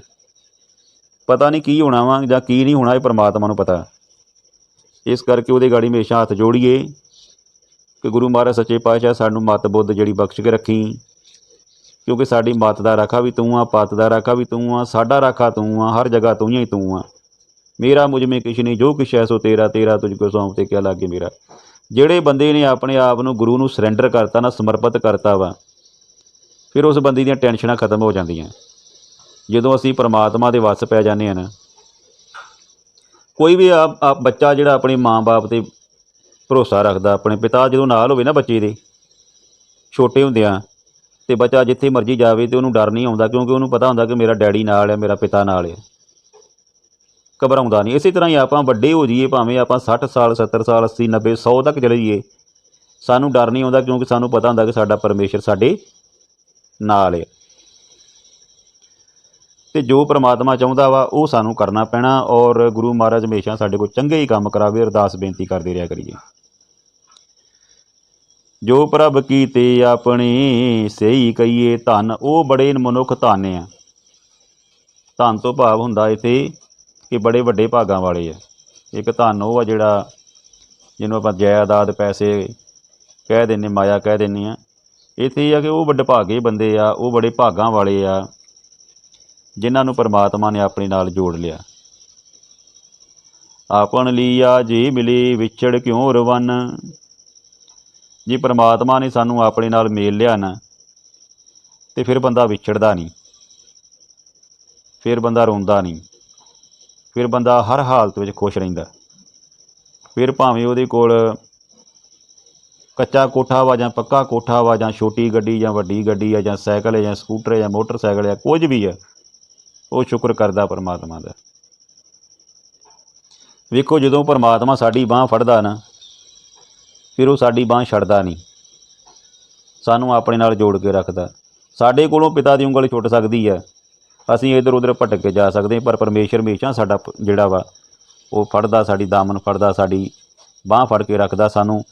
ਪਤਾ ਨਹੀਂ ਕੀ ਹੋਣਾ ਵਾ ਜਾਂ ਕੀ ਨਹੀਂ ਹੋਣਾ, ਇਹ ਪਰਮਾਤਮਾ ਨੂੰ ਪਤਾ। ਇਸ ਕਰਕੇ ਉਹਦੇ ਗਾੜੀ ਹਮੇਸ਼ਾ ਹੱਥ ਜੋੜੀਏ ਕਿ ਗੁਰੂ ਮਹਾਰਾਜ ਸੱਚੇ ਪਾਤਸ਼ਾਹ ਸਾਨੂੰ ਮਤ ਬੁੱਧ ਜਿਹੜੀ ਬਖਸ਼ ਕੇ ਰੱਖੀ। ਕਿਉਂਕਿ ਸਾਡੀ ਮਤ ਦਾ ਰਾਖਾ ਵੀ ਤੂੰ ਆ, ਪਤ ਦਾ ਰਾਖਾ ਵੀ ਤੂੰ ਆ, ਸਾਡਾ ਰਾਖਾ ਤੂੰ ਆ, ਹਰ ਜਗ੍ਹਾ ਤੂੰ ਹੀ ਤੂੰ ਆ। ਮੇਰਾ ਮੁਝ ਮੇ ਕਿਛ ਨਹੀਂ, ਜੋ ਕਿਛ ਹੈ ਸੋ ਤੇਰਾ ਤੇਰਾ ਤੁਝ ਕੋ ਸੌਂਪ ਤੇ ਕਿਆ ਲਾਗੇ ਮੇਰਾ। ਜਿਹੜੇ ਬੰਦੇ ਨੇ ਆਪਣੇ ਆਪ ਨੂੰ ਗੁਰੂ ਨੂੰ ਸਰੈਂਡਰ ਕਰਤਾ ਨਾ, ਸਮਰਪਿਤ ਕਰਤਾ ਵਾ, ਫਿਰ ਉਸ ਬੰਦੇ ਦੀਆਂ ਟੈਨਸ਼ਨਾਂ ਖਤਮ ਹੋ ਜਾਂਦੀਆਂ। ਜਦੋਂ ਅਸੀਂ ਪਰਮਾਤਮਾ ਦੇ ਵੱਸ ਪੈ ਜਾਂਦੇ ਆ ਨਾ ਕੋਈ ਵੀ ਆ ਆ ਬੱਚਾ ਜਿਹੜਾ ਆਪਣੇ ਮਾਂ-ਬਾਪ ਤੇ ਭਰੋਸਾ ਰੱਖਦਾ, ਆਪਣੇ ਪਿਤਾ ਜਦੋਂ ਨਾਲ ਹੋਵੇ ਨਾ ਬੱਚੇ ਦੇ, ਛੋਟੇ ਹੁੰਦਿਆਂ ਤੇ ਬੱਚਾ ਜਿੱਥੇ ਮਰਜ਼ੀ ਜਾਵੇ ਤੇ ਉਹਨੂੰ ਡਰ ਨਹੀਂ ਆਉਂਦਾ, ਕਿਉਂਕਿ ਉਹਨੂੰ ਪਤਾ ਹੁੰਦਾ ਕਿ ਮੇਰਾ ਡੈਡੀ ਨਾਲ ਹੈ, ਮੇਰਾ ਪਿਤਾ ਨਾਲ ਹੈ। ਘਬਰਾਉਂਦਾ ਨਹੀਂ। ਇਸੇ ਤਰ੍ਹਾਂ ਹੀ ਆਪਾਂ ਵੱਡੇ ਹੋ ਜਾਈਏ, ਭਾਵੇਂ ਆਪਾਂ 60 ਸਾਲ 70 ਸਾਲ 80 90 100 ਤੱਕ ਚਲੇ ਜਾਈਏ, ਸਾਨੂੰ ਡਰ ਨਹੀਂ ਆਉਂਦਾ, ਕਿਉਂਕਿ ਸਾਨੂੰ ਪਤਾ ਹੁੰਦਾ ਕਿ ਸਾਡਾ ਪਰਮੇਸ਼ਰ ਸਾਡੇ ਨਾਲ ਹੈ। ਤੇ ਜੋ ਪ੍ਰਮਾਤਮਾ ਚਾਹੁੰਦਾ ਵਾ, ਉਹ ਸਾਨੂੰ ਕਰਨਾ ਪੈਣਾ ਔਰ ਗੁਰੂ ਮਹਾਰਾਜ ਹਮੇਸ਼ਾ ਸਾਡੇ ਕੋਲ ਚੰਗੇ ਹੀ ਕੰਮ ਕਰਾਵੇ, ਅਰਦਾਸ ਬੇਨਤੀ ਕਰਦੇ ਰਿਹਾ ਕਰੀਏ। ਜੋ ਪ੍ਰਭ ਕੀਤੇ ਆਪਣੀ, ਸਹੀ ਕਹੀਏ ਧਨ, ਉਹ ਬੜੇ ਮਨੁੱਖ ਧਨ ਆ। ਧਨ ਤੋਂ ਭਾਵ ਹੁੰਦਾ ਇੱਥੇ ਕਿ ਬੜੇ ਵੱਡੇ ਭਾਗਾਂ ਵਾਲੇ ਆ। ਇੱਕ ਧਨ ਉਹ ਆ ਜਿਹੜਾ ਜਿਹਨੂੰ ਆਪਾਂ ਜਾਇਦਾਦ ਪੈਸੇ ਕਹਿ ਦਿੰਨੇ ਮਾਇਆ ਕਹਿ ਦਿੰਨੇ ਆ। ਇੱਥੇ ਇਹ ਆ ਕਿ ਉਹ ਵੱਡੇ ਭਾਗੇ ਬੰਦੇ ਆ, ਉਹ ਬੜੇ ਭਾਗਾਂ ਵਾਲੇ ਆ। ਜਿਨ੍ਹਾਂ ਨੂੰ ਪਰਮਾਤਮਾ ਨੇ ਆਪਣੇ ਨਾਲ ਜੋੜ ਲਿਆ। ਆਪਨ ਲੀਆ ਜੀ ਮਿਲੀ, ਵਿਛੜ ਕਿਉਂ ਰਵਨ? ਜੇ ਪਰਮਾਤਮਾ ਨੇ ਸਾਨੂੰ ਆਪਣੇ ਨਾਲ ਮੇਲ ਲਿਆ ਨਾ, ਤੇ ਫਿਰ ਬੰਦਾ ਵਿਛੜਦਾ ਨਹੀਂ। ਫਿਰ ਬੰਦਾ ਰੋਂਦਾ ਨਹੀਂ। ਫਿਰ ਬੰਦਾ ਹਰ ਹਾਲਤ ਵਿੱਚ ਖੁਸ਼ ਰਹਿੰਦਾ। ਫਿਰ ਭਾਵੇਂ ਉਹਦੇ ਕੋਲ ਕੱਚਾ ਕੋਠਾ ਵਾ ਜਾਂ ਪੱਕਾ ਕੋਠਾ ਵਾ ਜਾਂ ਛੋਟੀ ਗੱਡੀ ਜਾਂ ਵੱਡੀ ਗੱਡੀ ਆ ਜਾਂ ਸਾਈਕਲ ਹੈ ਜਾਂ ਸਕੂਟਰ ਹੈ ਜਾਂ ਮੋਟਰਸਾਈਕਲ ਹੈ ਕੁਝ ਵੀ ਹੈ ਉਹ ਸ਼ੁਕਰ ਕਰਦਾ ਪਰਮਾਤਮਾ ਦਾ। ਵੇਖੋ, ਜਦੋਂ ਪਰਮਾਤਮਾ ਸਾਡੀ ਬਾਹ ਫੜਦਾ ਨਾ, ਫਿਰ ਉਹ ਸਾਡੀ ਬਾਹ ਛੱਡਦਾ ਨਹੀਂ। ਸਾਨੂੰ ਆਪਣੇ ਨਾਲ ਜੋੜ ਕੇ ਰੱਖਦਾ। ਸਾਡੇ ਕੋਲੋਂ ਪਿਤਾ ਦੀ ਉਂਗਲ ਛੁੱਟ ਸਕਦੀ ਹੈ। ਅਸੀਂ ਇੱਧਰ ਉੱਧਰ ਭਟਕ ਕੇ ਜਾ ਸਕਦੇ ਪਰ ਪਰਮੇਸ਼ਰ ਹਮੇਸ਼ਾ ਸਾਡਾ ਜਿਹੜਾ ਵਾ, ਉਹ ਫੜਦਾ ਸਾਡੀ, ਦਾਮਨ ਫੜਦਾ, ਸਾਡੀ ਬਾਹ ਫੜ ਕੇ ਰੱਖਦਾ ਸਾਨੂੰ।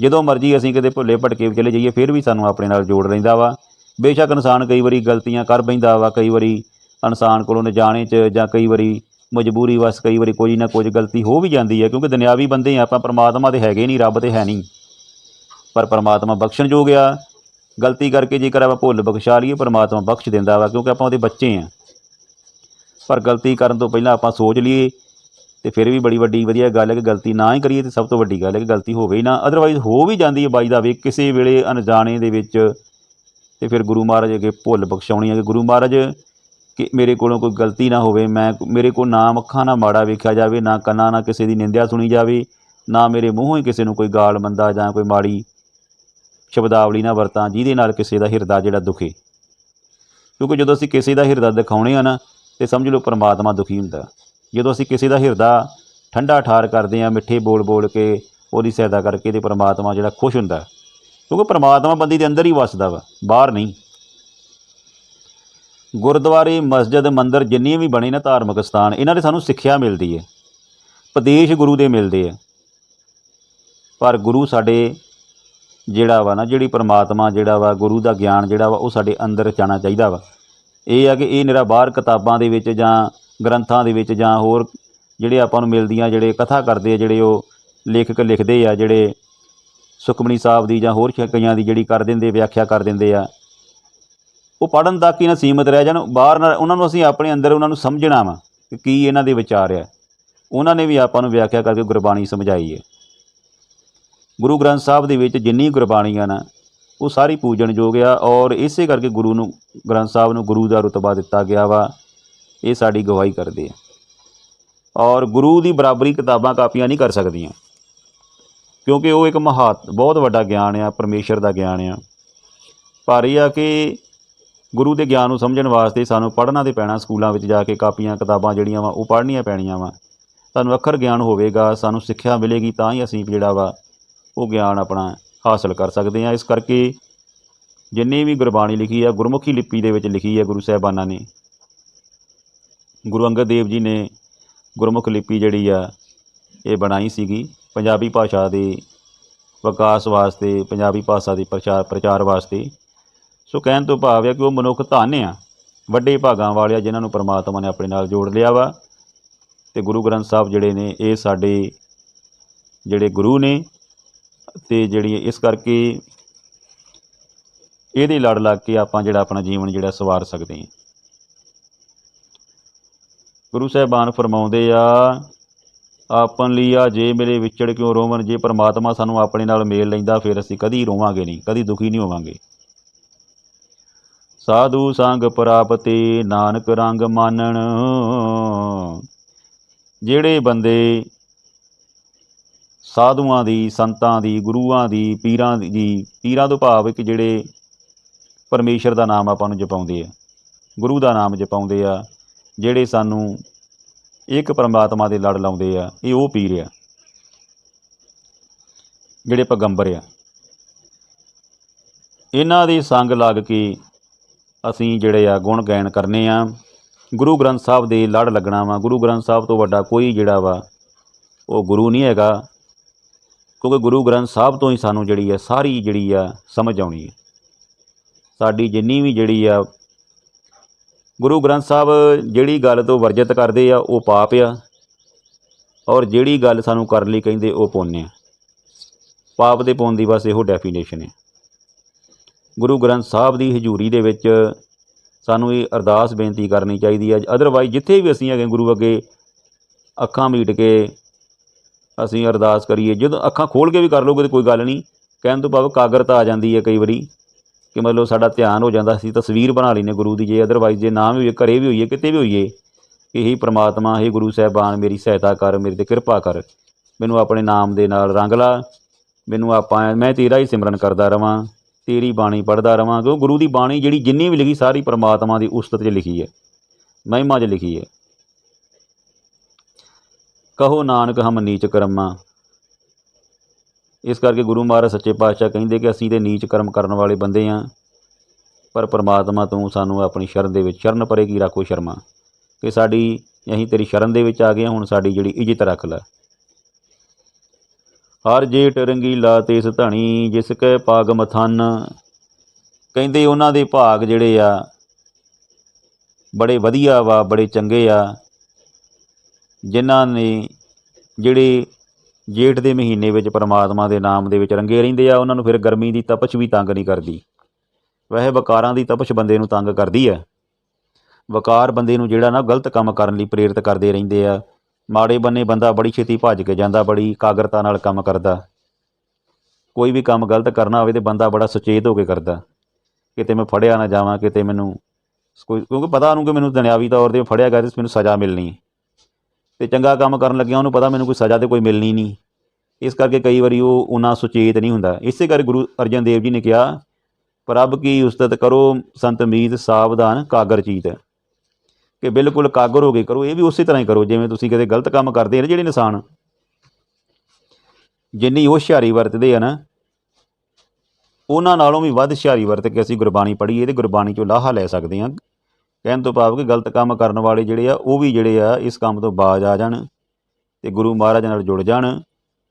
ਜਦੋਂ ਮਰਜ਼ੀ ਅਸੀਂ ਕਿਤੇ ਭੁੱਲੇ ਭਟਕੇ ਚਲੇ ਜਾਈਏ, ਫਿਰ ਵੀ ਸਾਨੂੰ ਆਪਣੇ ਨਾਲ ਜੋੜ ਲੈਂਦਾ ਵਾ। ਬੇਸ਼ੱਕ ਇਨਸਾਨ ਕਈ ਵਾਰੀ ਗਲਤੀਆਂ ਕਰ ਬੈਂਦਾ ਵਾ, ਕਈ ਵਾਰੀ ਇਨਸਾਨ ਕੋਲੋਂ ਨਜਾਣੇ 'ਚ ਜਾਂ ਕਈ ਵਾਰੀ ਮਜਬੂਰੀ ਵਸ ਕਈ ਵਾਰੀ ਕੋਈ ਨਾ ਕੁਝ ਗਲਤੀ ਹੋ ਵੀ ਜਾਂਦੀ ਹੈ, ਕਿਉਂਕਿ ਦੁਨਿਆਵੀ ਬੰਦੇ ਆ, ਆਪਾਂ ਪਰਮਾਤਮਾ ਦੇ ਹੈਗੇ ਨਹੀਂ, ਰੱਬ ਤੇ ਹੈ ਨਹੀਂ। ਪਰ ਪਰਮਾਤਮਾ ਬਖਸ਼ਣਯੋਗ ਆ। ਗਲਤੀ ਕਰਕੇ ਜੇਕਰ ਆਪਾਂ ਭੁੱਲ ਬਖਸ਼ਾ ਲਈਏ, ਪਰਮਾਤਮਾ ਬਖਸ਼ ਦਿੰਦਾ ਵਾ, ਕਿਉਂਕਿ ਆਪਾਂ ਉਹਦੇ ਬੱਚੇ ਆ। ਪਰ ਗਲਤੀ ਕਰਨ ਤੋਂ ਪਹਿਲਾਂ ਆਪਾਂ ਸੋਚ ਲਈਏ, ਤੇ ਫਿਰ ਵੀ ਬੜੀ ਵੱਡੀ ਵਧੀਆ ਗੱਲ ਹੈ ਕਿ ਗਲਤੀ ਨਾ ਹੀ ਕਰੀਏ, ਤੇ ਸਭ ਤੋਂ ਵੱਡੀ ਗੱਲ ਹੈ ਕਿ ਗਲਤੀ ਹੋਵੇ ਹੀ ਨਾ। ਅਦਰਵਾਈਜ਼ ਹੋ ਵੀ ਜਾਂਦੀ ਹੈ ਬਾਈ ਦਾ ਵੇ ਕਿਸੇ ਵੇਲੇ ਅਣਜਾਣੇ ਦੇ ਵਿੱਚ। ਤੇ ਫਿਰ ਗੁਰੂ ਮਹਾਰਾਜ ਅੱਗੇ ਭੁੱਲ ਬਖਸ਼ਾਉਣੀ ਹੈ ਕਿ ਗੁਰੂ ਮਹਾਰਾਜ ਕਿ ਮੇਰੇ ਕੋਲੋਂ ਕੋਈ ਗਲਤੀ ਨਾ ਹੋਵੇ, ਮੈਂ ਮੇਰੇ ਕੋਲ ਨਾ ਅੱਖਾਂ ਨਾਲ ਮਾੜਾ ਵੇਖਿਆ ਜਾਵੇ, ਨਾ ਕੰਨਾਂ ਨਾਲ ਕਿਸੇ ਦੀ ਨਿੰਦਿਆ ਸੁਣੀ ਜਾਵੇ, ਨਾ ਮੇਰੇ ਮੂੰਹੋਂ ਹੀ ਕਿਸੇ ਨੂੰ ਕੋਈ ਗਾਲ ਮੰਦਾ ਜਾਂ ਕੋਈ ਮਾੜੀ ਸ਼ਬਦਾਵਲੀ ਨਾ ਵਰਤਾਂ, ਜਿਹਦੇ ਨਾਲ ਕਿਸੇ ਦਾ ਹਿਰਦਾ ਜਿਹੜਾ ਦੁਖੇ। ਕਿਉਂਕਿ ਜਦੋਂ ਅਸੀਂ ਕਿਸੇ ਦਾ ਹਿਰਦਾ ਦਿਖਾਉਣੇ ਆ ਨਾ, ਤੇ ਸਮਝ ਲਓ ਪਰਮਾਤਮਾ ਦੁਖੀ ਹੁੰਦਾ। ਜਦੋਂ ਅਸੀਂ ਕਿਸੇ ਦਾ ਹਿਰਦਾ ਠੰਡਾ ਠਾਰ ਕਰਦੇ ਆ, ਮਿੱਠੇ ਬੋਲ ਬੋਲ ਕੇ, ਉਹਦੀ ਸਹਾਇਤਾ ਕਰਕੇ ਤੇ ਪਰਮਾਤਮਾ ਜਿਹੜਾ ਖੁਸ਼ ਹੁੰਦਾ। ਕਿਉਂਕਿ ਪਰਮਾਤਮਾ ਬੰਦੀ ਦੇ ਅੰਦਰ ਹੀ ਵਸਦਾ ਵਾ, ਬਾਹਰ ਨਹੀਂ। ਗੁਰਦੁਆਰੇ, ਮਸਜਿਦ, ਮੰਦਿਰ ਜਿੰਨੇ ਵੀ ਬਣੇ ਨਾ ਧਾਰਮਿਕ ਸਥਾਨ, ਇਹਨਾਂ ਦੇ ਸਾਨੂੰ ਸਿੱਖਿਆ ਮਿਲਦੀ ਹੈ ਉਪਦੇਸ਼ ਗੁਰੂ ਦੇ ਮਿਲਦੇ ਆ ਪਰ ਗੁਰੂ ਸਾਡੇ ਜਿਹੜਾ ਵਾ ਨਾ, ਜਿਹੜੀ ਪਰਮਾਤਮਾ ਜਿਹੜਾ ਵਾ, ਗੁਰੂ ਦਾ ਗਿਆਨ ਜਿਹੜਾ ਵਾ, ਉਹ ਸਾਡੇ ਅੰਦਰ ਜਾਣਾ ਚਾਹੀਦਾ ਵਾ। ਇਹ ਆ ਕਿ ਇਹ ਨਿਰਾ ਬਾਹਰ ਕਿਤਾਬਾਂ ਦੇ ਵਿੱਚ ਜਾਂ ਗ੍ਰੰਥਾਂ ਦੇ ਵਿੱਚ ਜਾਂ ਹੋਰ ਜਿਹੜੇ ਆਪਾਂ ਨੂੰ ਮਿਲਦੀਆਂ, ਜਿਹੜੇ ਕਥਾ ਕਰਦੇ ਆ, ਜਿਹੜੇ ਉਹ ਲੇਖਕ ਲਿਖਦੇ ਆ, ਜਿਹੜੇ ਸੁਖਮਨੀ ਸਾਹਿਬ ਦੀ ਜਾਂ ਹੋਰ ਕਈਆਂ ਦੀ ਜਿਹੜੀ ਕਰ ਦਿੰਦੇ, ਵਿਆਖਿਆ ਕਰ ਦਿੰਦੇ ਆ ਉਹ ਪੜਨ ਤੱਕ ਹੀ ਨਾ ਸੀਮਤ ਰਹਿ ਜਾਣ, ਬਾਹਰ ਨਾਲ ਉਹਨਾਂ ਨੂੰ ਅਸੀਂ ਆਪਣੇ ਅੰਦਰ ਉਹਨਾਂ ਨੂੰ ਸਮਝਣਾ ਵਾ ਕਿ ਕੀ ਇਹਨਾਂ ਦੇ ਵਿਚਾਰ ਆ। ਉਹਨਾਂ ਨੇ ਵੀ ਆਪਾਂ ਨੂੰ ਵਿਆਖਿਆ ਕਰਕੇ ਗੁਰਬਾਣੀ ਸਮਝਾਈ ਹੈ। ਗੁਰੂ ਗ੍ਰੰਥ ਸਾਹਿਬ ਦੇ ਵਿੱਚ ਜਿੰਨੀ ਗੁਰਬਾਣੀ ਆ ਨਾ, ਉਹ ਸਾਰੀ ਪੂਜਣਯੋਗ ਆ ਔਰ ਇਸੇ ਕਰਕੇ ਗੁਰੂ ਨੂੰ, ਗ੍ਰੰਥ ਸਾਹਿਬ ਨੂੰ ਗੁਰੂ ਦਾ ਰੁਤਬਾ ਦਿੱਤਾ ਗਿਆ ਵਾ, ਇਹ ਸਾਡੀ ਗਵਾਹੀ ਕਰਦੇ ਆ। ਔਰ ਗੁਰੂ ਦੀ ਬਰਾਬਰੀ ਕਿਤਾਬਾਂ ਕਾਪੀਆਂ ਨਹੀਂ ਕਰ ਸਕਦੀਆਂ, ਕਿਉਂਕਿ ਉਹ ਇੱਕ ਮਹਾਤ, ਬਹੁਤ ਵੱਡਾ ਗਿਆਨ ਆ, ਪਰਮੇਸ਼ਰ ਦਾ ਗਿਆਨ ਆ। ਪਰ ਇਹ ਆ ਕਿ ਗੁਰੂ ਦੇ ਗਿਆਨ ਨੂੰ ਸਮਝਣ ਵਾਸਤੇ ਸਾਨੂੰ ਪੜ੍ਹਨਾ ਤੇ ਪੈਣਾ, ਸਕੂਲਾਂ ਵਿੱਚ ਜਾ ਕੇ ਕਾਪੀਆਂ, ਕਿਤਾਬਾਂ ਜਿਹੜੀਆਂ ਵਾ, ਉਹ ਪੜ੍ਹਨੀਆਂ ਪੈਣੀਆਂ ਵਾ। ਸਾਨੂੰ ਅੱਖਰ ਗਿਆਨ ਹੋਵੇਗਾ, ਸਾਨੂੰ ਸਿੱਖਿਆ ਮਿਲੇਗੀ ਤਾਂ ਹੀ ਅਸੀਂ ਜਿਹੜਾ ਵਾ, ਉਹ ਗਿਆਨ ਆਪਣਾ ਹਾਸਲ ਕਰ ਸਕਦੇ ਹਾਂ। ਇਸ ਕਰਕੇ ਜਿੰਨੀ ਵੀ ਗੁਰਬਾਣੀ ਲਿਖੀ ਆ, ਗੁਰਮੁਖੀ ਲਿਪੀ ਦੇ ਵਿੱਚ ਲਿਖੀ ਹੈ ਗੁਰੂ ਸਾਹਿਬਾਨਾਂ ਨੇ, ਗੁਰੂ ਅੰਗਦ ਦੇਵ ਜੀ ਨੇ ਗੁਰਮੁਖ ਲਿਪੀ ਜਿਹੜੀ ਆ, ਇਹ ਬਣਾਈ ਸੀਗੀ। ਪੰਜਾਬੀ ਭਾਸ਼ਾ ਦੇ ਵਿਕਾਸ ਵਾਸਤੇ, ਪੰਜਾਬੀ ਭਾਸ਼ਾ ਦੇ ਪ੍ਰਚਾਰ ਪ੍ਰਚਾਰ ਵਾਸਤੇ ਸੋ ਕਹਿਣ ਤੋਂ ਭਾਵ ਹੈ ਕਿ ਉਹ ਮਨੁੱਖ ਧਨ ਆ। ਵੱਡੇ ਭਾਗਾਂ ਵਾਲੇ ਆ ਜਿਨ੍ਹਾਂ ਨੂੰ ਪ੍ਰਮਾਤਮਾ ਨੇ ਆਪਣੇ ਨਾਲ ਜੋੜ ਲਿਆ ਵਾ। ਤੇ ਗੁਰੂ ਗ੍ਰੰਥ ਸਾਹਿਬ ਜਿਹੜੇ ਨੇ, ਇਹ ਸਾਡੇ ਜਿਹੜੇ ਗੁਰੂ ਨੇ ਤੇ ਜਿਹੜੀ ਇਸ ਕਰਕੇ ਇਹਦੇ ਲੜ ਲੱਗ ਕੇ ਆਪਾਂ ਜਿਹੜਾ ਆਪਣਾ ਜੀਵਨ ਜਿਹੜਾ ਸਵਾਰ ਸਕਦੇ ਹਾਂ। ਗੁਰੂ ਸਾਹਿਬਾਨ ਫਰਮਾਉਂਦੇ ਆ ਆਪਨ ਆ ਜੇ ਮੇਰੇ ਵਿਚੜ ਕਿਉਂ ਰੋਵਣ? ਜੇ ਪ੍ਰਮਾਤਮਾ ਸਾਨੂੰ ਆਪਣੇ ਨਾਲ ਮੇਲ ਲੈਂਦਾ, ਫਿਰ ਅਸੀਂ ਕਦੀ ਰੋਵਾਂਗੇ ਨਹੀਂ, ਕਦੀ ਦੁਖੀ ਨਹੀਂ ਹੋਵਾਂਗੇ। ਸਾਧੂ ਸੰਗ ਪ੍ਰਾਪਤੀ ਨਾਨਕ ਰੰਗ ਮਾਨਣ। ਜਿਹੜੇ ਬੰਦੇ ਸਾਧੂਆਂ ਦੀ, ਸੰਤਾਂ ਦੀ, ਗੁਰੂਆਂ ਦੀ, ਪੀਰਾਂ ਦੀ ਪੀਰਾਂ ਤੋਂ ਭਾਵ ਕਿ ਜਿਹੜੇ ਪਰਮੇਸ਼ਰ ਦਾ ਨਾਮ ਆਪਾਂ ਨੂੰ ਜਪਾਉਂਦੇ ਆ, ਗੁਰੂ ਦਾ ਨਾਮ ਜਪਾਉਂਦੇ ਆ, ਜਿਹੜੇ ਸਾਨੂੰ ਇੱਕ ਪਰਮਾਤਮਾ ਦੇ ਲੜ ਲਾਉਂਦੇ ਆ, ਇਹ ਉਹ ਪੀਰ ਆ, ਜਿਹੜੇ ਪੈਗੰਬਰ ਆ। ਇਹਨਾਂ ਦੇ ਸੰਗ ਲੱਗ ਕੇ ਅਸੀਂ ਜਿਹੜੇ ਆ ਗੁਣ ਗਾਇਨ ਕਰਨੇ ਆ। ਗੁਰੂ ਗ੍ਰੰਥ ਸਾਹਿਬ ਦੇ ਲੜ ਲੱਗਣਾ ਵਾ। ਗੁਰੂ ਗ੍ਰੰਥ ਸਾਹਿਬ ਤੋਂ ਵੱਡਾ ਕੋਈ ਜਿਹੜਾ ਵਾ, ਉਹ ਗੁਰੂ ਨਹੀਂ ਹੈਗਾ। ਕਿਉਂਕਿ ਗੁਰੂ ਗ੍ਰੰਥ ਸਾਹਿਬ ਤੋਂ ਹੀ ਸਾਨੂੰ ਜਿਹੜੀ ਆ, ਸਾਰੀ ਜਿਹੜੀ ਆ, ਸਮਝ ਆਉਣੀ ਹੈ ਸਾਡੀ ਜਿੰਨੀ ਵੀ ਜਿਹੜੀ ਆ, ਗੁਰੂ ਗ੍ਰੰਥ ਸਾਹਿਬ ਜਿਹੜੀ ਗੱਲ ਤੋਂ ਵਰਜਿਤ ਕਰਦੇ ਆ, ਉਹ ਪਾਪ ਆ। ਔਰ ਜਿਹੜੀ ਗੱਲ ਸਾਨੂੰ ਕਰਨ ਲਈ ਕਹਿੰਦੇ, ਉਹ ਪੁੰਨ ਆ। ਪਾਪ ਦੇ ਪੁੰਨ ਦੀ ਬਸ ਇਹੋ ਡੈਫੀਨੇਸ਼ਨ ਹੈ ਗੁਰੂ ਗ੍ਰੰਥ ਸਾਹਿਬ ਦੀ ਹਜ਼ੂਰੀ ਦੇ ਵਿੱਚ ਸਾਨੂੰ ਇਹ ਅਰਦਾਸ ਬੇਨਤੀ ਕਰਨੀ ਚਾਹੀਦੀ ਹੈ। ਅਦਰਵਾਈਜ਼ ਜਿੱਥੇ ਵੀ ਅਸੀਂ ਹੈਗੇ ਗੁਰੂ ਅੱਗੇ ਅੱਖਾਂ ਮੀਟ ਕੇ ਅਸੀਂ ਅਰਦਾਸ ਕਰੀਏ। ਜਦੋਂ ਅੱਖਾਂ ਖੋਲ ਕੇ ਵੀ ਕਰ ਲੋਗੇ ਤਾਂ ਕੋਈ ਗੱਲ ਨਹੀਂ। ਕਹਿਣ ਤੋਂ ਭਾਵ ਕਾਗਰਤਾ ਆ ਜਾਂਦੀ ਹੈ ਕਈ ਵਾਰੀ ਕਿ ਮਤਲਬ ਸਾਡਾ ਧਿਆਨ ਹੋ ਜਾਂਦਾ, ਅਸੀਂ ਤਸਵੀਰ ਬਣਾ ਲੈਨੇ ਗੁਰੂ ਦੀ। ਜੇ ਅਦਰਵਾਈਜ਼ ਜੇ ਨਾ ਵੀ ਹੋਈਏ, ਘਰੇ ਵੀ ਹੋਈਏ, ਕਿਤੇ ਵੀ ਹੋਈਏ ਕਿ ਹੀ ਪ੍ਰਮਾਤਮਾ ਇਹ ਗੁਰੂ ਸਾਹਿਬਾਨ, ਮੇਰੀ ਸਹਾਇਤਾ ਕਰ, ਮੇਰੇ ਤੇ ਕਿਰਪਾ ਕਰ। ਮੈਨੂੰ ਆਪਣੇ ਨਾਮ ਦੇ ਨਾਲ ਰੰਗ ਲਾ। ਮੈਨੂੰ ਆਪਾਂ, ਮੈਂ ਤੇਰਾ ਹੀ ਸਿਮਰਨ ਕਰਦਾ ਰਵਾਂ। ਤੇਰੀ ਬਾਣੀ ਪੜ੍ਹਦਾ ਰਵਾਂ ਕਿਉਂ? ਗੁਰੂ ਦੀ ਬਾਣੀ ਜਿਹੜੀ ਜਿੰਨੀ ਵੀ ਲਿਖੀ ਸਾਰੀ ਪ੍ਰਮਾਤਮਾ ਦੀ ਉਸਤਤ 'ਚ ਲਿਖੀ ਹੈ। ਮਹਿਮਾ 'ਚ ਲਿਖੀ ਹੈ। ਕਹੋ ਨਾਨਕ ਹਮ ਨੀਚ ਕਰਮਾ। ਇਸ ਕਰਕੇ ਗੁਰੂ ਮਹਾਰਾਜ ਸੱਚੇ ਪਾਤਸ਼ਾਹ ਕਹਿੰਦੇ ਕਿ ਅਸੀਂ ਤੇ ਨੀਚ ਕਰਮ ਕਰਨ ਵਾਲੇ ਬੰਦੇ ਆ ਪਰ ਪ੍ਰਮਾਤਮਾ ਤੋਂ ਸਾਨੂੰ ਆਪਣੀ ਸ਼ਰਨ ਦੇ ਵਿੱਚ ਸ਼ਰਨ ਪਰੇਗੀ ਰੱਖੋ ਸ਼ਰਮਾ? ਕਿ ਸਾਡੀ ਅਸੀਂ ਤੇਰੀ ਸ਼ਰਨ ਦੇ ਵਿੱਚ ਆ ਗਏ ਹਾਂ, ਹੁਣ ਸਾਡੀ ਜਿਹੜੀ ਇੱਜ਼ਤ ਰੱਖ ਲੈ। ਹਰ ਜੇਠ ਰੰਗੀਲਾ ਤਿਸ ਧਣੀ, ਜਿਸ ਕੈ ਪਾਗਮ ਮਥਨ। ਕਹਿੰਦੇ ਉਹਨਾਂ ਦੇ ਭਾਗ ਜਿਹੜੇ ਆ, ਬੜੇ ਵਧੀਆ ਵਾ, ਬੜੇ ਚੰਗੇ ਆ। ਜਿਨ੍ਹਾਂ ਨੇ ਜਿਹੜੇ ਜੇਠ ਦੇ ਮਹੀਨੇ ਵਿੱਚ ਪਰਮਾਤਮਾ ਦੇ ਨਾਮ ਦੇ ਵਿੱਚ ਰੰਗੇ ਰਹਿੰਦੇ ਆ, ਉਹਨਾਂ ਨੂੰ ਫਿਰ ਗਰਮੀ ਦੀ ਤਪਸ਼ ਵੀ ਤੰਗ ਨਹੀਂ ਕਰਦੀ। ਵੈਸੇ ਵਕਾਰਾਂ ਦੀ ਤਪਸ਼ ਬੰਦੇ ਨੂੰ ਤੰਗ ਕਰਦੀ ਹੈ ਵਕਾਰ ਬੰਦੇ ਨੂੰ ਜਿਹੜਾ ਨਾ ਗਲਤ ਕੰਮ ਕਰਨ ਲਈ ਪ੍ਰੇਰਿਤ ਕਰਦੇ ਰਹਿੰਦੇ ਆ। ਮਾੜੇ ਬੰਨੇ ਬੰਦਾ ਬੜੀ ਛੇਤੀ ਭੱਜ ਕੇ ਜਾਂਦਾ, ਬੜੀ ਕਾਗਰਤਾ ਨਾਲ ਕੰਮ ਕਰਦਾ। ਕੋਈ ਵੀ ਕੰਮ ਗਲਤ ਕਰਨਾ ਹੋਵੇ ਤੇ ਬੰਦਾ ਬੜਾ ਸੁਚੇਤ ਹੋ ਕੇ ਕਰਦਾ। ਕਿਤੇ ਮੈਂ ਫੜਿਆ ਨਾ ਜਾਵਾਂ, ਕਿਤੇ ਮੈਨੂੰ ਕੋਈ, ਕਿਉਂਕਿ ਪਤਾ ਉਹਨੂੰ ਕਿ ਮੈਨੂੰ ਦੁਨਿਆਵੀ ਤੌਰ ਤੇ ਫੜਿਆ ਗਿਆ ਤੇ ਮੈਨੂੰ ਸਜ਼ਾ ਮਿਲਣੀ। ਹੈ ਤੇ ਚੰਗਾ ਕੰਮ ਕਰਨ ਲੱਗਿਆ ਉਹਨੂੰ ਪਤਾ ਮੈਨੂੰ ਕੋਈ ਸਜ਼ਾ ਤੇ ਕੋਈ ਮਿਲਣੀ ਨਹੀਂ। ਇਸ ਕਰਕੇ ਕਈ ਵਾਰੀ ਉਹ ਉਹਨਾਂ ਸੁਚੇਤ ਨਹੀਂ ਹੁੰਦਾ। ਇਸੇ ਕਰਕੇ ਗੁਰੂ ਅਰਜਨ ਦੇਵ ਜੀ ਨੇ ਕਿਹਾ, ਪ੍ਰਭ ਕੀ ਉਸਤਤ ਕਰੋ ਸੰਤ ਮੀਤ ਸਾਵਧਾਨ ਕਾਗਰ ਚੀਤ ਕਿ ਬਿਲਕੁਲ ਕਾਗਰ ਹੋ ਕੇ ਕਰੋ, ਇਹ ਵੀ ਉਸੇ ਤਰ੍ਹਾਂ ਹੀ ਕਰੋ, ਜਿਵੇਂ ਤੁਸੀਂ ਕਦੇ ਗਲਤ ਕੰਮ ਕਰਦੇ ਆ ਨਾ ਜਿਹੜੇ ਇਨਸਾਨ। ਜਿੰਨੀ ਉਹ ਹੁਸ਼ਿਆਰੀ ਵਰਤਦੇ ਆ ਨਾ, ਉਹਨਾਂ ਨਾਲੋਂ ਵੀ ਵੱਧ ਹੁਸ਼ਿਆਰੀ ਵਰਤ ਕੇ ਅਸੀਂ ਗੁਰਬਾਣੀ ਪੜ੍ਹੀਏ ਤੇ ਗੁਰਬਾਣੀ ਚੋਂ ਲਾਹਾ ਲੈ ਸਕਦੇ ਹਾਂ। ਕਹਿਣ ਤੋਂ ਭਾਵ ਕਿ ਗਲਤ ਕੰਮ ਕਰਨ ਵਾਲੇ ਜਿਹੜੇ ਆ, ਉਹ ਵੀ ਜਿਹੜੇ ਆ, ਇਸ ਕੰਮ ਤੋਂ ਬਾਜ਼ ਆ ਜਾਣ ਤੇ ਗੁਰੂ ਮਹਾਰਾਜ ਨਾਲ ਜੁੜ ਜਾਣ।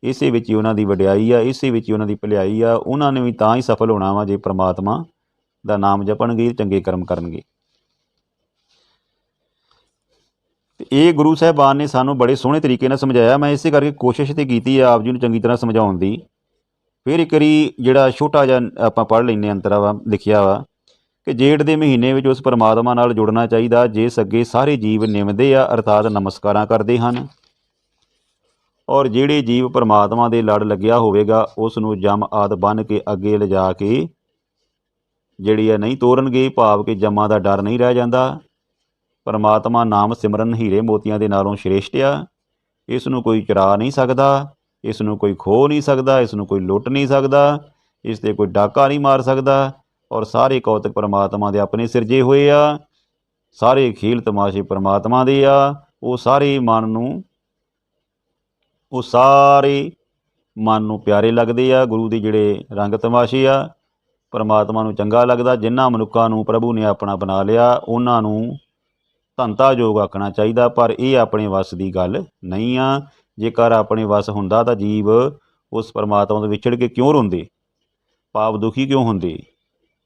ਇਸੇ ਵਿੱਚ ਹੀ ਉਹਨਾਂ ਦੀ ਵਡਿਆਈ ਆ, ਇਸੇ ਵਿੱਚ ਹੀ ਉਹਨਾਂ ਦੀ ਭਲਾਈ ਆ, ਉਹਨਾਂ ਨੇ ਵੀ ਤਾਂ ਹੀ ਸਫਲ ਹੋਣਾ ਵਾ ਜੇ ਪ੍ਰਮਾਤਮਾ ਦਾ ਨਾਮ ਜਪਣਗੇ ਚੰਗੇ ਕਰਮ ਕਰਨਗੇ। ਤੇ ਇਹ ਗੁਰੂ ਸਾਹਿਬਾਨ ਨੇ ਸਾਨੂੰ ਬੜੇ ਸੋਹਣੇ ਤਰੀਕੇ ਨਾਲ ਸਮਝਾਇਆ। ਮੈਂ ਇਸੇ ਕਰਕੇ ਕੋਸ਼ਿਸ਼ ਤੇ ਕੀਤੀ ਆ ਆਪ ਜੀ ਨੂੰ ਚੰਗੀ ਤਰ੍ਹਾਂ ਸਮਝਾਉਣ ਦੀ। ਫਿਰ ਇੱਕ ਵਾਰੀ ਜਿਹੜਾ ਛੋਟਾ ਜਿਹਾ ਆਪਾਂ ਪੜ੍ਹ ਲੈਂਦੇ ਅੰਤਰਾ ਵਾ, ਲਿਖਿਆ ਵਾ ਕਿ ਜੇਠ ਦੇ ਮਹੀਨੇ ਵਿੱਚ ਉਸ ਪਰਮਾਤਮਾ ਨਾਲ ਜੁੜਨਾ ਚਾਹੀਦਾ। ਜਿਸ ਅੱਗੇ ਸਾਰੇ ਜੀਵ ਨਿਮਦੇ ਆ, ਅਰਥਾਤ ਨਮਸਕਾਰਾਂ ਕਰਦੇ ਹਨ। ਔਰ ਜਿਹੜੇ ਜੀਵ ਪਰਮਾਤਮਾ ਦੇ ਲੜ ਲੱਗਿਆ ਹੋਵੇਗਾ, ਉਸ ਨੂੰ ਜਮ ਆਦ ਬੰਨ ਕੇ ਅੱਗੇ ਲਿਜਾ ਕੇ ਜਿਹੜੀ ਆ ਨਹੀਂ ਤੋਰਨਗੇ, ਭਾਵ ਕਿ ਜਮਾਂ ਦਾ ਡਰ ਨਹੀਂ ਰਹਿ ਜਾਂਦਾ। ਪਰਮਾਤਮਾ ਨਾਮ ਸਿਮਰਨ ਹੀਰੇ ਮੋਤੀਆਂ ਦੇ ਨਾਲੋਂ ਸ਼੍ਰੇਸ਼ਟ ਆ। ਇਸ ਨੂੰ ਕੋਈ ਚੁਰਾ ਨਹੀਂ ਸਕਦਾ ਇਸ ਨੂੰ ਕੋਈ ਖੋ ਨਹੀਂ ਸਕਦਾ ਇਸ ਨੂੰ ਕੋਈ ਲੁੱਟ ਨਹੀਂ ਸਕਦਾ ਇਸ ਤੇ ਕੋਈ ਡਾਕਾ ਨਹੀਂ ਮਾਰ ਸਕਦਾ ਔਰ ਸਾਰੇ ਕੌਤਕ ਪਰਮਾਤਮਾ ਦੇ ਆਪਣੇ ਸਿਰਜੇ ਹੋਏ ਆ। ਸਾਰੇ ਖੇਲ ਤਮਾਸ਼ੇ ਪਰਮਾਤਮਾ ਦੇ ਆ। ਉਹ ਸਾਰੇ ਮਨ ਨੂੰ, ਉਹ ਸਾਰੇ ਮਨ ਨੂੰ ਪਿਆਰੇ ਲੱਗਦੇ ਆ। ਗੁਰੂ ਦੇ ਜਿਹੜੇ ਰੰਗ ਤਮਾਸ਼ੇ ਆ, ਪਰਮਾਤਮਾ ਨੂੰ ਚੰਗਾ ਲੱਗਦਾ। ਜਿਨ੍ਹਾਂ ਮਨੁੱਖਾਂ ਨੂੰ ਪ੍ਰਭੂ ਨੇ ਆਪਣਾ ਬਣਾ ਲਿਆ, ਉਹਨਾਂ ਨੂੰ ਧੰਤਾਯੋਗ ਆਖਣਾ ਚਾਹੀਦਾ, ਪਰ ਇਹ ਆਪਣੇ ਵੱਸ ਦੀ ਗੱਲ ਨਹੀਂ ਆ। ਜੇਕਰ ਆਪਣੇ ਵੱਸ ਹੁੰਦਾ ਤਾਂ ਜੀਵ ਉਸ ਪਰਮਾਤਮਾ ਤੋਂ ਵਿਛੜ ਕੇ ਕਿਉਂ ਰੋਂਦੇ? ਪਾਪ ਦੁਖੀ ਕਿਉਂ ਹੁੰਦੇ?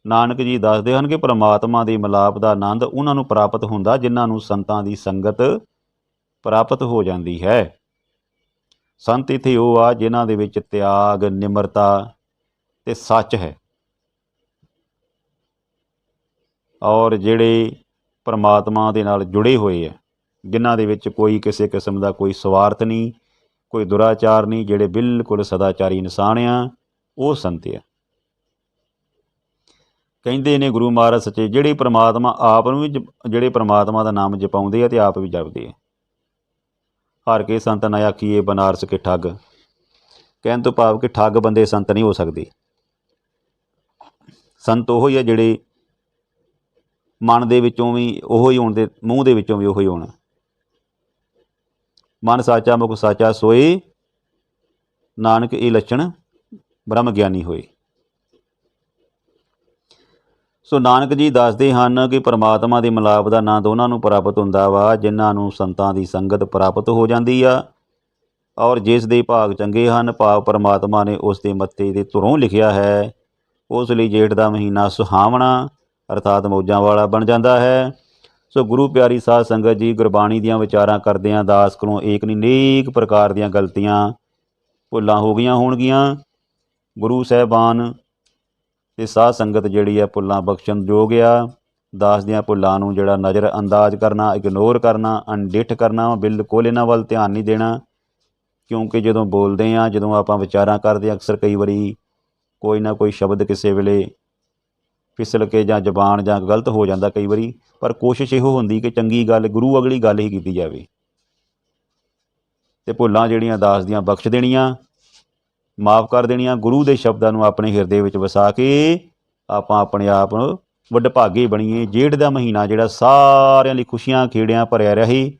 ਨਾਨਕ ਜੀ ਦੱਸਦੇ ਹਨ ਕਿ ਪਰਮਾਤਮਾ ਦੇ ਮਿਲਾਪ ਦਾ ਆਨੰਦ ਉਹਨਾਂ ਨੂੰ ਪ੍ਰਾਪਤ ਹੁੰਦਾ, ਜਿਨ੍ਹਾਂ ਨੂੰ ਸੰਤਾਂ ਦੀ ਸੰਗਤ ਪ੍ਰਾਪਤ ਹੋ ਜਾਂਦੀ ਹੈ। ਸੰਤ ਇਥੇ ਉਹ ਆ, ਜਿਨ੍ਹਾਂ ਦੇ ਵਿੱਚ ਤਿਆਗ, ਨਿਮਰਤਾ ਤੇ ਸੱਚ ਹੈ। ਔਰ ਜਿਹੜੇ ਪਰਮਾਤਮਾ ਦੇ ਨਾਲ ਜੁੜੇ ਹੋਏ ਆ, ਜਿਨ੍ਹਾਂ ਦੇ ਵਿੱਚ ਕੋਈ ਕਿਸੇ ਕਿਸਮ ਦਾ ਕੋਈ ਸਵਾਰਥ ਨਹੀਂ, ਕੋਈ ਦੁਰਾਚਾਰ ਨਹੀਂ, ਜਿਹੜੇ ਬਿਲਕੁਲ ਸਦਾਚਾਰੀ ਇਨਸਾਨ ਆ, ਉਹ ਸੰਤ ਆ। ਕਹਿੰਦੇ ਨੇ ਗੁਰੂ ਮਹਾਰਾਜ ਸੱਚੇ, ਜਿਹੜੇ ਪ੍ਰਮਾਤਮਾ ਆਪ ਨੂੰ ਵੀ ਜਿਹੜੇ ਪ੍ਰਮਾਤਮਾ ਦਾ ਨਾਮ ਜਪਾਉਂਦੇ ਆ ਤੇ ਆਪ ਵੀ ਜਪਦੇ ਆ। ਹਰ ਕੇ ਸੰਤ ਨਾ ਆਖੀਏ ਬਨਾਰਸ ਕੇ ਠੱਗ, ਕਹਿਣ ਤੋਂ ਭਾਵ ਕਿ ਠੱਗ ਬੰਦੇ ਸੰਤ ਨਹੀਂ ਹੋ ਸਕਦੇ। ਸੰਤ ਉਹ ਹੀ ਆ ਜਿਹੜੇ ਮਨ ਦੇ ਵਿੱਚੋਂ ਵੀ ਉਹੋ ਹੀ ਹੋਣ ਦੇ, ਮੂੰਹ ਦੇ ਵਿੱਚੋਂ ਵੀ ਉਹੋ ਹੀ ਹੋਣਾ। ਮਨ ਸਾਚਾ, ਮੁਖ ਸਾਚਾ ਸੋਏ, ਨਾਨਕ ਇਹ ਲੱਛਣ ਬ੍ਰਹਮ ਗਿਆਨੀ ਹੋਏ। ਸੋ ਨਾਨਕ ਜੀ ਦੱਸਦੇ ਹਨ ਕਿ ਪਰਮਾਤਮਾ ਦੇ ਮਿਲਾਪ ਦਾ ਨਾਂ ਦੋਨਾਂ ਨੂੰ ਪ੍ਰਾਪਤ ਹੁੰਦਾ ਵਾ, ਜਿਨ੍ਹਾਂ ਨੂੰ ਸੰਤਾਂ ਦੀ ਸੰਗਤ ਪ੍ਰਾਪਤ ਹੋ ਜਾਂਦੀ ਆ। ਔਰ ਜਿਸ ਦੇ ਭਾਗ ਚੰਗੇ ਹਨ, ਭਾਵ ਪਰਮਾਤਮਾ ਨੇ ਉਸ ਦੇ ਮੱਥੇ ਦੇ ਧੁਰੋਂ ਲਿਖਿਆ ਹੈ। ਉਸ ਲਈ ਜੇਠ ਦਾ ਮਹੀਨਾ ਸੁਹਾਵਣਾ ਅਰਥਾਤ ਮੌਜਾਂ ਵਾਲਾ ਬਣ ਜਾਂਦਾ ਹੈ। ਸੋ ਗੁਰੂ ਪਿਆਰੀ ਸਾਧ ਸੰਗਤ ਜੀ, ਗੁਰਬਾਣੀ ਦੀਆਂ ਵਿਚਾਰਾਂ ਕਰਦਿਆਂ ਦਾਸ ਕੋਲੋਂ ਏਕ ਨਹੀਂ ਅਨੇਕ ਪ੍ਰਕਾਰ ਦੀਆਂ ਗਲਤੀਆਂ ਭੁੱਲਾਂ ਹੋ ਗਈਆਂ ਹੋਣਗੀਆਂ। ਗੁਰੂ ਸਾਹਿਬਾਨ ਤੇ ਸਾਧ ਸੰਗਤ ਜਿਹੜੀ ਆ ਭੁੱਲਾਂ ਬਖਸ਼ਣ ਯੋਗ ਆ। ਦਾਸ ਦੀਆਂ ਭੁੱਲਾਂ ਨੂੰ ਜਿਹੜਾ ਨਜ਼ਰ ਅੰਦਾਜ਼ ਕਰਨਾ ਇਗਨੋਰ ਕਰਨਾ ਅਣਡਿੱਠ ਕਰਨਾ ਬਿਲਕੁਲ ਇਹਨਾਂ ਵੱਲ ਧਿਆਨ ਨਹੀਂ ਦੇਣਾ। ਕਿਉਂਕਿ ਜਦੋਂ ਬੋਲਦੇ ਆ ਜਦੋਂ ਆਪਾਂ ਵਿਚਾਰਾਂ ਕਰਦੇ ਆ ਅਕਸਰ ਕਈ ਵਾਰੀ ਕੋਈ ਨਾ ਕੋਈ ਸ਼ਬਦ ਕਿਸੇ ਵੇਲੇ ਫਿਸਲ ਕੇ ਜਾਂ ਜ਼ਬਾਨ ਜਾਂ ਗਲਤ ਹੋ ਜਾਂਦਾ ਕਈ ਵਾਰੀ, ਪਰ ਕੋਸ਼ਿਸ਼ ਇਹੋ ਹੁੰਦੀ ਕਿ ਚੰਗੀ ਗੱਲ, ਗੁਰੂ ਅਗਲੀ ਗੱਲ ਹੀ ਕੀਤੀ ਜਾਵੇ। ਤੇ ਭੁੱਲਾਂ ਜਿਹੜੀਆਂ ਦਾਸ ਦੀਆਂ ਬਖਸ਼ ਦੇਣੀਆਂ, ਮਾਫ ਕਰ ਦੇਣੀਆਂ, ਗੁਰੂ ਦੇ ਸ਼ਬਦਾਂ ਨੂੰ ਆਪਣੇ ਹਿਰਦੇ ਵਿੱਚ ਵਸਾ ਕੇ ਆਪਾਂ ਆਪਣੇ ਆਪ ਨੂੰ ਵਡਭਾਗੇ ਬਣੀਏ। ਜੇਠ ਦਾ ਮਹੀਨਾ ਜਿਹੜਾ ਸਾਰਿਆਂ ਲਈ ਖੁਸ਼ੀਆਂ, ਖੇੜਿਆਂ ਭਰਿਆ ਰਹੇ।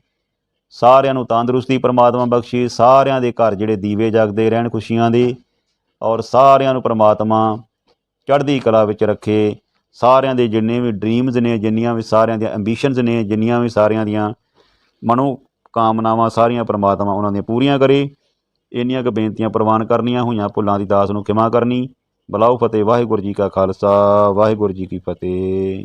ਸਾਰਿਆਂ ਨੂੰ ਤੰਦਰੁਸਤੀ ਪਰਮਾਤਮਾ ਬਖਸ਼ੇ। ਸਾਰਿਆਂ ਦੇ ਘਰ ਜਿਹੜੇ ਦੀਵੇ ਜਗਦੇ ਰਹਿਣ ਖੁਸ਼ੀਆਂ ਦੇ। ਔਰ ਸਾਰਿਆਂ ਨੂੰ ਪਰਮਾਤਮਾ ਚੜ੍ਹਦੀ ਕਲਾ ਵਿੱਚ ਰੱਖੇ। ਸਾਰਿਆਂ ਦੇ ਜਿੰਨੇ ਵੀ ਡ੍ਰੀਮਸ ਨੇ, ਜਿੰਨੀਆਂ ਵੀ ਸਾਰਿਆਂ ਦੀਆਂ ਐਂਬੀਸ਼ਨਸ ਨੇ, ਜਿੰਨੀਆਂ ਵੀ ਸਾਰਿਆਂ ਦੀਆਂ ਮਨੋ ਕਾਮਨਾਵਾਂ ਸਾਰੀਆਂ ਪ੍ਰਮਾਤਮਾ ਉਹਨਾਂ ਦੀਆਂ ਪੂਰੀਆਂ ਕਰੇ। ਇੰਨੀਆਂ ਕੁ ਬੇਨਤੀਆਂ ਪ੍ਰਵਾਨ ਕਰਨੀਆਂ ਹੋਈਆਂ, ਭੁੱਲਾਂ ਦੀ ਦਾਸ ਨੂੰ ਖਿਮਾ ਕਰਨੀ। ਬਲਾਓ ਫਤਿਹ, ਵਾਹਿਗੁਰੂ ਜੀ ਕਾ ਖਾਲਸਾ, ਵਾਹਿਗੁਰੂ ਜੀ ਕੀ ਫਤਿਹ।